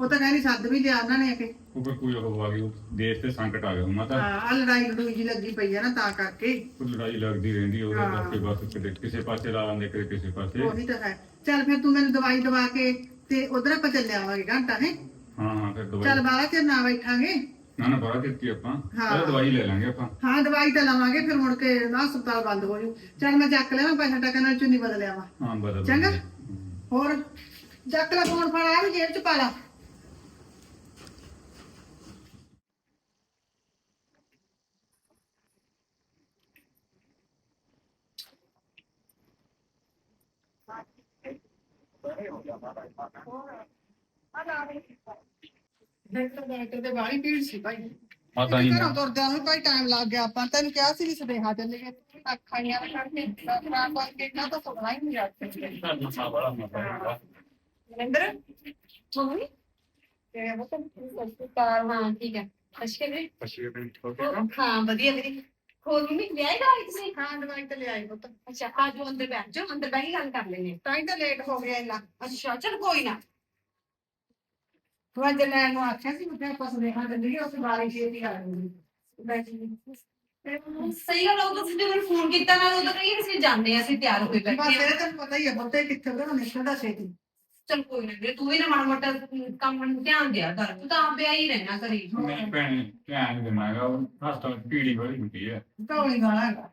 ਉਹ ਤਾਂ ਕਹਿੰਦੀ ਸੱਦ ਵੀ ਲਿਆ ਉਹਨਾਂ ਨੇ ਆ ਕੇ। ਉਹ ਕੋਈ ਕੋਈ ਉਹ ਆ ਗਈ ਉਹ ਦੇਸ਼ ਤੇ ਸੰਕਟ ਆ ਗਿਆ। ਮਾਤਾ ਆ ਲੜਾਈ ਲੜੂਈ ਜੀ ਲੱਗੀ ਪਈ ਆ ਨਾ ਤਾਂ ਕਰਕੇ। ਕੋਈ ਲੜਾਈ ਲੱਗਦੀ ਰਹਿੰਦੀ ਉਹਦੇ ਹਾਂ। ਕਰਕੇ ਬਸ ਕਿਤੇ ਕਿਸੇ ਪਾਸੇ ਲਾ ਲੈਂਦੇ ਕਿਤੇ ਕਿਸੇ ਪਾਸੇ। ਉਹੀ ਤਾਂ ਹੈ। ਚੱਲ ਫਿਰ ਤੂੰ ਮੈਨੂੰ ਦਵਾਈ ਦਵਾ ਕੇ ਤੇ ਉਧਰ ਆਪਾਂ ਚੱਲੇ ਆਵਾਂਗੇ ਘੰਟਾ ਹੈ ਹਾਂ ਹਾਂ ਫਿਰ ਚੱਲ ਬਾਹਰ ਚਿਰ ਨਾ ਬੈਠਾਂਗੇ। ਨਾ ਨਾ ਬੜਾ ਕੀਤੀ ਆਪਾਂ? ਹਾਂ। ਪਹਿਲਾਂ ਦਵਾਈ ਲੈ ਲਾਂਗੇ ਆਪਾਂ। ਹਾਂ ਦਵਾਈ ਤਾਂ ਲਵਾਂਗੇ ਫਿਰ ਮੁੜ ਕੇ ਨਾ ਹਸਪਤਾਲ ਬੰਦ ਹੋ ਜੂ। ਚੱਲ ਮੈਂ ਚੱਕ ਲਿਆ ਪੈਸਾ ਟਕਾ ਨਾਲ ਚੁੰਨੀ ਬਦਲ ਆਵਾਂ। ਹਾਂ ਬਦਲ ਚੰਗਾ। ਹੋਰ ਚੱਕ ਲੈ ਫੋਨ ਫੜ ਆ ਵੀ ਜੇਬ ਚ ਪਾ ਲਾ ਡਾਕਟਰ ਦੇ ਵਾਲੀ ਭੀੜ ਸੀ ਭਾਈ ਮਾਤਾ ਜੀ ਘਰੋਂ ਤੁਰਦਿਆਂ ਨੂੰ ਭਾਈ ਟਾਈਮ ਲੱਗ ਗਿਆ ਆਪਾਂ ਤੈਨੂੰ ਕਿਹਾ ਸੀ ਵੀ ਸਦੇਹਾ ਚੱਲੇ ਗਏ ਅੱਖਾਂ ਨਹੀਂ ਆ ਕਰਕੇ ਖਰਾਬ ਕਰਕੇ ਨਾ ਤਾਂ ਸੁਣਨਾ ਹੀ ਨਹੀਂ ਜਾਂਦਾ ਮਨਿੰਦਰ ਮੰਮੀ? ਤੇ ਉਹ ਤਾਂ ਸਸਪਤਾਲ ਹਾਂ ਠੀਕ ਹੈ ਅੱਛਾ ਵੀਰੇ ਪਛੇ ਪਿੰਡ ਛੋਟੇ ਹਾਂ ਵਧੀਆ ਮੇਰੀ ਹੋਰ ਮੰਮੀ ਵਿਆਹ ਦਾ ਤੁਸੀਂ? ਹਾਂ ਦਵਾਈ ਤੇ ਲਿਆਈ ਪੁੱਤ। ਅੱਛਾ ਆਜੋ ਅੰਦਰ ਬੈਠ ਜਾਓ ਅੰਦਰ ਬੈਠ ਕੇ ਗੱਲ ਕਰ ਲੈਣੇ ਤਾਂ ਹੀ ਤਾਂ ਲੇਟ ਹੋ ਗਿਆ ਇੰਨਾ। ਅੱਛਾ ਚਲ ਕੋਈ ਨਾ। ਤੂੰ ਅੱਜ ਲੈਣ ਨੂੰ ਆਖਿਆ ਸੀ ਮੈਂ ਆਪਾਂ ਸਦੇਹਾ ਚੱਲੀਏ ਉਸ ਬਾਰੇ ਛੇਤੀ ਆ ਜਾਊਗੀ ਸਹੀ ਗੱਲ ਆ, ਉਹ ਤਾਂ ਤੁਸੀਂ ਮੈਨੂੰ ਫੋਨ ਕੀਤਾ ਨਾਲ ਉਹ ਤਾਂ ਕਹੀ ਅਸੀਂ ਜਾਂਦੇ ਆ ਅਸੀਂ ਤਿਆਰ ਹੋਏ ਬਸ ਬੈਠੇ ਇਹ ਤੈਨੂੰ ਪਤਾ ਹੀ ਹੈ ਬੱਤੇ ਕਿੱਥੇ ਉਹਦਾ ਨਿਕਲਦਾ ਛੇਤੀ। ਚਲ ਕੋਈ ਨਾ ਵੀਰੇ ਤੂੰ ਵੀ ਨਾ ਮਾੜਾ ਮੋਟਾ ਕੰਮ ਨੂੰ ਧਿਆਨ ਦਿਆ ਕਰ ਤੂੰ ਤਾਂ ਆਪੇ ਹੀ ਰਹਿਣਾ ਕਰੀ ਨਹੀਂ ਭੈਣੇ ਧਿਆਨ ਦੇਣਾ ਹੈਗਾ ਉਹ ਹਸਪਤਾਲ ਪੀੜੀ ਵਾਲੀ ਹੁੰਦੀ ਹੈ ਕੌਲੀ ਗਾਣਾ ਹੈਗਾ।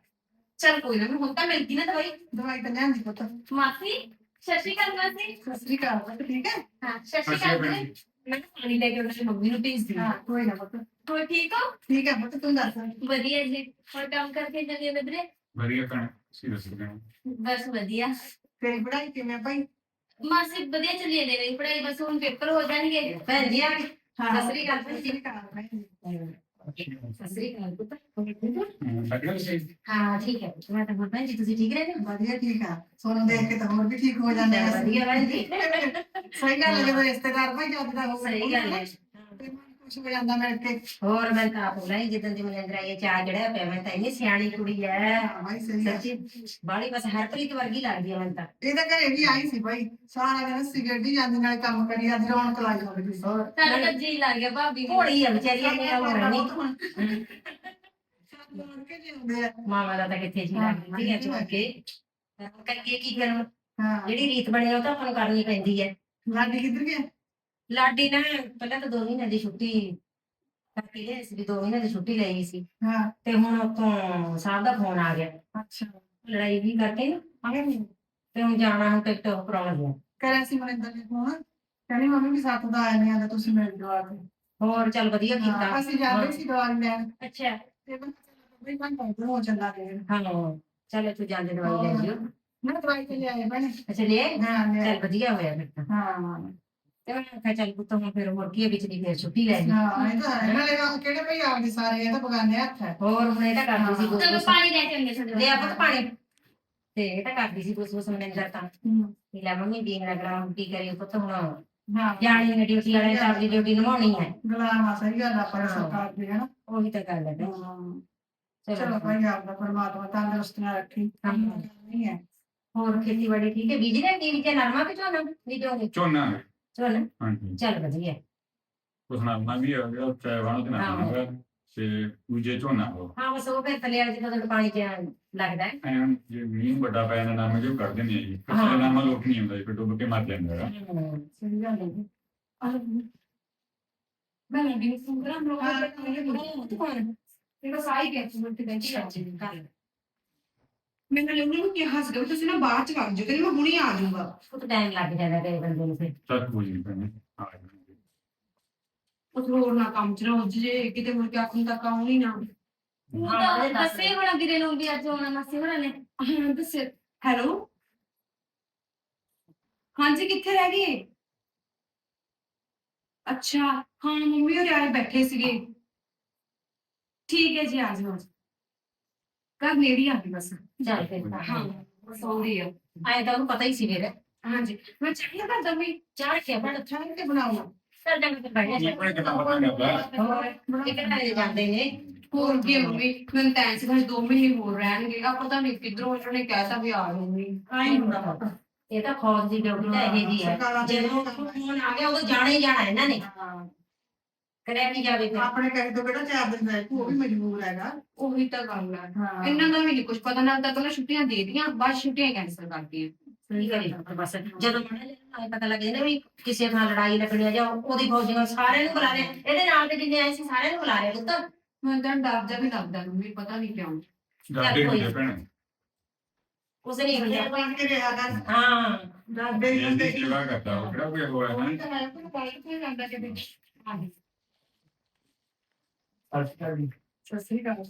ਚਲ ਕੋਈ ਨਾ ਹੁਣ ਤਾਂ ਮਿਲਦੀ ਨਾ ਦਵਾਈ। ਦਵਾਈ ਤਾਂ ਲਿਆਂਦੀ ਪੁੱਤ। ਮਾਸੀ ਸਤਿ ਸ਼੍ਰੀ ਅਕਾਲ ਮਾਸੀ। ਸਤਿ ਸ੍ਰੀ ਅਕਾਲ ਪੁੱਤ ਠੀਕ ਹੈ? ਹਾਂ ਸਤਿ ਸ਼੍ਰੀ ਅਕਾਲ। ਮੈਂ ਨਾ ਪਾਣੀ ਲੈ ਕੇ ਉਹਨਾਂ ਦੀ ਮੰਮੀ ਨੂੰ ਭੇਜਦੀ ਹਾਂ। ਹਾਂ ਕੋਈ ਨਾ ਪੁੱਤ। ਹੋਰ ਠੀਕ ਹੋ? ਠੀਕ ਹੈ ਪੁੱਤ ਤੂੰ ਦੱਸ। ਵਧੀਆ ਜੀ। ਹੋਰ ਕੰਮ ਕਰਕੇ ਜਾਂਦੇ ਹੋ ਵੀਰੇ ਵਧੀਆ ਭੈਣੇ ਸੀ ਦੱਸ ਦੇਣਾ ਬਸ ਵਧੀਆ। ਤੇਰੀ ਪੜ੍ਹਾਈ ਕਿਵੇਂ ਭਾਈ? ਮਾਸੀ ਵਧੀਆ ਚੱਲੀ ਜਾਂਦੀ ਮੇਰੀ ਪੜ੍ਹਾਈ ਬਸ ਹੁਣ ਪੇਪਰ ਹੋ ਜਾਣਗੇ। ਭੈਣ ਜੀ ਆ ਗਏ। ਹਾਂ। ਸਤਿ ਸ੍ਰੀ ਅਕਾਲ ਅਕਾਲ ਭਾਈ। ਸਤਿ ਸ੍ਰੀ ਅਕਾਲ ਪੁੱਤ। ਹਾਂ ਠੀਕ ਹੈ ਮੈਂ ਤਾਂ ਭੈਣ ਜੀ ਤੁਸੀਂ ਠੀਕ ਰਹਿੰਦੇ ਹੋ? ਵਧੀਆ ਠੀਕ ਆ। ਸੋਨੂੰ ਦੇਖ ਕੇ ਤਾਂ ਹੋਰ ਵੀ ਠੀਕ ਹੋ ਜਾਂਦੇ ਆ। ਵਧੀਆ ਭੈਣ ਜੀ। ਸਹੀ ਗੱਲ ਹੈ ਜਦੋਂ ਰਿਸ਼ਤੇਦਾਰ ਭਾਈ ਜਦ ਦਾ ਹੋਵੇ ਸਹੀ ਗੱਲ ਹੈ। ਤੇ ਖੁਸ਼ ਹੋ ਜਾਂਦਾ ਮਿਲ ਕੇ ਹੋਰ ਮੈਂ ਤਾਂ ਆਪ ਬੁਲਾਈ ਜਿੱਦਾਂ ਦੀ ਮਨਿੰਦਰ ਆਈ ਹੈ ਚਾਹ ਚੜਿਆ ਪਿਆ ਮੈਂ ਤਾਂ ਇੰਨੀ ਸਿਆਣੀ ਕੁੜੀ ਹਾਂ ਭਾਈ ਸਹੀ ਹੈ ਸੱਚੀ ਬਾਲੀ ਬਸ ਹਰਪ੍ਰੀਤ ਵਰਗੀ ਲੱਗਦੀ ਹੈ ਮੈਨੂੰ ਤਾਂ। ਇਹ ਤਾਂ ਘਰੇ ਵੀ ਆਈ ਸੀ ਭਾਈ ਸਾਰਾ ਦਿਨ ਸਿਗਰਟ ਹੀ ਜਾਂਦੀ ਨਾਲੇ ਕੰਮ ਕਰੀ ਜਾਂਦੀ ਰੌਣਕ ਲਾਈ ਹੋਵੇ ਸੀ। ਹੋਰ ਸਾਡਾ ਤਾਂ ਜੀ ਲੱਗ ਗਿਆ ਭਾਬੀ ਨੂੰ। ਭੋਲੀ ਆ ਵਿਚਾਰੀ ਇੰਨੀ ਉਹ ਨਹੀਂ? ਤੂੰ ਕੇ ਜਾਂਦੇ ਆ। ਮਾਮਾ ਦਾ ਤਾਂ ਕਿੱਥੇ ਜੀ ਲੱਗਦੀ ਹੈ ਚੁੱਕ ਕੇ। ਕਰੀਏ ਕੀ ਕਰਨ? ਹਾਂ। ਜਿਹੜੀ ਰੀਤ ਬਣੀ ਆ ਉਹ ਤਾਂ ਆਪਾਂ ਨੂੰ ਕਰਨੀ ਪੈਂਦੀ ਹੈ ਲਾਡੀ ਕਿੱਧਰ ਗਿਆ? ਲਾਡੀ ਨਾ ਪਹਿਲਾਂ ਤਾਂ 2 ਮਹੀਨੇ ਦੀ ਛੁੱਟੀ ਕਰਕੇ ਗਏ ਸੀ ਵੀ 2 ਮਹੀਨੇ ਦੀ ਛੁੱਟੀ ਲਈ ਸੀ। ਹਾਂ। ਤੇ ਹੁਣ ਉੱਥੋਂ ਸਾਹਿਬ ਦਾ ਫੋਨ ਆ ਗਿਆ। ਅੱਛਾ। ਲੜਾਈ ਵੀ ਕਰਕੇ ਨਾ। ਤੇ ਹੁਣ ਜਾਣਾ ਹੁਣ ਟਿਕਟ ਕਰਾਉਣ ਗਿਆ। ਕਰਿਆ ਸੀ ਮਨਿੰਦਰ ਨੇ ਫੋਨ। ਕਹਿੰਦੀ ਮੰਮੀ ਵੀ ਸੱਤ ਦਾ ਆਇਆ ਨਹੀਂ ਆਂਦਾ ਤੁਸੀਂ ਮਿਲ ਜਾਓ ਆ ਕੇ। ਹੋਰ ਚੱਲ ਵਧੀਆ ਕੀਤਾ। ਹਾਂ, ਅਸੀਂ ਜਾਂਦੇ ਸੀ ਦਵਾਈ ਲੈਣ। ਅੱਛਾ। ਤੇ ਮੈਂ ਬਈ ਮੈਂ ਤਾਂ ਹੋ ਚੱਲਾ ਦੇ ਹਾਂ। ਚੱਲ ਤੂੰ ਜਾਂਦੇ ਦਵਾਈ ਲੈ ਜਿਓ। ਮੈਂ ਦਵਾਈ ਤੇ ਲਿਆਏ ਬਣੇ ਅੱਛਾ ਲੈ ਆਏ? ਹਾਂ ਚੱਲ। ਵਧੀਆ ਹੋਇਆ ਫਿਰ ਤਾਂ। ਹਾਂ। ਤੇ ਮੈਂ ਕਿਹਾ ਚੱਲ ਪੁੱਤ ਹੁਣ ਫਿਰ ਹੋਰ ਕੀ ਹੈ ਵਿੱਚ ਦੀ ਫਿਰ ਛੁੱਟੀ ਲੈ ਲਈ। ਹਾਂ ਇਹ ਤਾਂ ਹੈ। ਨਾਲੇ ਕਿਹੜੇ ਭਈ ਆਪਦੇ ਸਾਰੇ ਇਹ ਤਾਂ ਬਗਾਨੇ ਹੱਥ ਹੈ। ਹੋਰ ਹੁਣ ਇਹ ਤਾਂ ਕਰਦੀ ਸੀ ਚਲੋ ਪਾਣੀ ਲੈ ਕੇ ਆਉਂਦੇ ਸਾਡੇ ਲੈ ਆ ਪੁੱਤ ਪਾਣੀ। ਤੇ ਇਹ ਤਾਂ ਕਰਦੀ ਸੀ ਕੁਛ ਮਨਿੰਦਰ ਤਾਂ। ਹੂੰ। ਵੀ ਲੈ ਮੰਮੀ ਦੀਨ ਲੱਗਣਾ ਹੁਣ ਕੀ ਕਰੀਏ ਪੁੱਤ ਹੁਣ। ਹਾਂ। ਜਾਣੀ ਨੇ ਡਿਊਟੀ ਵਾਲੇ ਤਾਂ ਆਪਣੀ ਡਿਊਟੀ ਨਿਭਾਉਣੀ ਹੈ। ਗੁਲਾਮ ਆ ਸਹੀ ਗੱਲ ਆ ਪਰ ਹਾਂ। ਸਰਕਾਰ ਦੀ ਹੈ ਨਾ। ਉਹੀ ਤਾਂ ਗੱਲ ਹੈ। ਚਲੋ ਚਲੋ ਭਾਈ ਆਪਦਾ ਪਰਮਾਤਮਾ ਤੰਦਰੁਸਤੀਆਂ ਰੱਖੀ। ਹਾਂ। ਨਹੀਂ ਹੈ। ਹੋਰ ਖੇਤੀਬਾੜੀ ਠੀਕ ਹੈ? ਬੀਜ ਨੇ ਕੀ ਬੀਜਿਆ ਨਰਮਾ ਕਿ ਝੋਨਾ? ਬੀਜੋਗੇ? ਝੋਨਾ ਝੋਨਾ ਹਾਂਜੀ। ਚੱਲ ਵਧੀਆ। ਉਸ ਨਾਲ ਨਾ ਵੀ ਆ ਗਿਆ ਚਾਹ ਤੇ ਨਾ ਹਾਂ। ਹੈਗਾ ਤੇ ਦੂਜੇ ਝੋਨਾ ਹੋ ਹਾਂ ਬਸ ਉਹ ਫਿਰ ਥੱਲੇ ਵਾਲੇ ਜਦੋਂ ਪਾਣੀ ਚ ਲੱਗਦਾ ਹੈ। ਐਨ ਜੇ ਮੀਂਹ ਵੱਡਾ ਪੈ ਜਾਂਦਾ ਨਾਮ ਜੋ ਕਰ ਦਿੰਦੇ ਆ ਜੀ। ਹਾਂ। ਫਿਰ ਨਾਮ ਲੋਟ ਨਹੀਂ ਹੁੰਦਾ ਜੀ ਫਿਰ ਡੁੱਬ ਕੇ ਮਰ ਜਾਂਦਾ ਹੈਗਾ। ਹਮ, ਸਹੀ ਗੱਲ ਹੈ ਮੈਂ ਫੋਨ ਕਰਾਂ ਮੈਂ ਹਾਂ, ਤੇ ਕੋਣ ਇਹ ਬਸ ਆਈ ਗਿਆ ਤੂੰ ਤੇ ਬੈਠੀ ਆ ਜੀ ਕਰ। ਮੈਂ ਨਾਲ ਉਹਨਾਂ ਨੂੰ ਕਿਹਾ ਸੀਗਾ ਵੀ ਤੁਸੀਂ ਨਾ ਬਾਅਦ ਚ ਵਗ ਜਾਓ ਕਹਿੰਦੀ ਮੈਂ ਹੁਣੇ ਆ ਜਾਊਂਗਾ। ਉਹ ਟਾਈਮ ਲੱਗ ਜਾਂਦਾ ਕਈ ਬੰਦੇ ਨੂੰ ਫਿਰ। ਚੱਲ ਕੋਈ ਨਹੀਂ ਪੈਣੇ ਆ ਜਾਣਗੇ। ਉਹ ਹੋਰ ਨਾ ਕੰਮ ਚ ਨਾ ਉੱਜ ਜੇ ਕਿਤੇ ਮੁੜ ਕੇ ਆਖਣ ਤੱਕ ਆਉਣ ਹੀ ਨਾ। ਉਹ ਤਾਂ ਦੱਸੇ ਹੋਣਾ ਵੀਰੇ ਨੂੰ ਵੀ ਅੱਜ ਆਉਣਾ ਮਾਸੀ ਹੋਣਾ ਨੇ। ਹਾਂ ਦੱਸ। ਹੈਲੋ? ਹਾਂਜੀ ਕਿੱਥੇ ਰਹਿ ਗਏ? ਅੱਛਾ ਹਾਂ ਮੰਮੀ ਹੋਰੇ ਆਏ ਬੈਠੇ ਸੀਗੇ। ਠੀਕ ਹੈ ਜੀ ਆ ਜਾਓ। ਕਦ ਨੇੜੀ ਆ ਗਈ ਬਸ। ਚੱਲ ਫਿਰ ਤਾਂ। ਹਾਂ ਸੌਰੀ ਆ। ਐਂ ਤਾਂ ਉਹਨੂੰ ਪਤਾ ਹੀ ਸੀ ਫਿਰ। ਹਾਂਜੀ। ਮੈਂ ਚਾਹੀਦਾ ਕਰਦਾ ਵੀ ਚਾਹ ਕੇ ਬਣ ਛਾਣ ਕੇ ਬਣਾਉਣਾ। ਚੱਲ ਜਾ। ਕੇ ਬੈਠ ਜਾ ਆਪਣੇ ਕਿਤਾ ਪਤਾ ਕਰਦਾ ਹੋਰ ਇਹ ਕਿਹੜੇ ਜਾਂਦੇ ਨੇ? ਹੋਰ ਕੀ ਮੰਮੀ ਮੈਨੂੰ ਤਾਂ ਐਂ ਸੀ ਬਸ ਦੋ ਮਹੀਨੇ ਹੋਰ ਰਹਿਣਗੇ। ਆ ਪਤਾ ਨਹੀਂ ਕਿੱਧਰੋਂ ਉਹਨਾਂ ਨੇ ਕਹਿਤਾ ਵੀ ਆ ਜਾਊਂਗੀ ਆਈ ਹੁੰਦਾ ਪੁੱਤ ਇਹ ਤਾਂ ਫੌਜ ਦੀ ਡਿਊਟੀ ਤਾਂ ਇਹ ਜੀ ਹੈ। ਦੇ ਜਦੋਂ ਫੋਨ ਆ ਗਿਆ ਉਦੋਂ ਜਾਣਾ ਹੀ ਜਾਣਾ ਇਹਨਾਂ ਨੇ। ਕਰਿਆ ਨਹੀਂ ਜਾਵੇ ਫਿਰ? ਆਪਣੇ ਕਹੇ ਤੋਂ ਕਿਹੜਾ ਚਾਰ ਦਿਨ ਰਹਿ ਉਹ ਵੀ ਮਜਬੂਰ ਹੈਗਾ। ਉਹੀ ਤਾਂ ਗੱਲ ਹੈ ਹਾਂ। ਇਹਨਾਂ ਦਾ ਵੀ ਨਹੀਂ ਕੁਝ ਪਤਾ ਨਾ ਤਾਂ ਪਹਿਲਾਂ ਛੁੱਟੀਆਂ ਦੇ ਦੀਆਂ ਬਾਅਦ ਛੁੱਟੀਆਂ ਕੈਂਸਲ ਕਰਤੀਆਂ। ਕੀ ਕਰੇ ਡਾਕਟਰ ਬਸ ਜਦੋਂ ਮਾੜਾ ਜਿਹਾ ਆਏ ਪਤਾ ਲੱਗ ਜਾਂਦਾ ਵੀ ਕਿਸੇ ਨਾਲ ਲੜਾਈ ਲੱਗਣੀ ਆ ਜਾਂ ਉਹਦੀ ਫੌਜੀਆਂ ਸਾਰਿਆਂ ਨੂੰ ਬੁਲਾ ਲਿਆ ਇਹਦੇ ਨਾਲ ਦੇ ਜਿੰਨੇ ਆਏ ਸੀ ਸਾਰਿਆਂ ਨੂੰ ਬੁਲਾ ਲਿਆ ਪੁੱਤ। ਮੈਨੂੰ ਤਾਂ ਡਰ ਜਾ ਵੀ ਲੱਗਦਾ ਮੰਮੀ ਪਤਾ ਨਹੀਂ ਕਿਉਂ। ਡਰਦੇ ਕੋਈ- ਹੁੰਦੇ ਭੈਣੇ। ਕੁਛ ਨਹੀਂ ਇਹ ਹੁੰਦਾ ਬਣ ਕੇ ਰਿਹਾ ਕਰ ਹਾਂ। ਡਰਦੇ ਹੀ ਇਹ ਹੁੰਦੇ। ਦੀ ਸੇਵਾ ਕਰਦਾ ਉਹ ਕਿਹੜਾ ਕੋਈ ਹੋਇਆ ਹੈ? ਤਾਂ ਹੈ ਕੋਈ ਬਾਈਕ ਤੇ ਜਾਂਦਾ ਕਿਤੇ। ਆਹੀ ਸਤਿ ਸ੍ਰੀ ਅਕਾਲ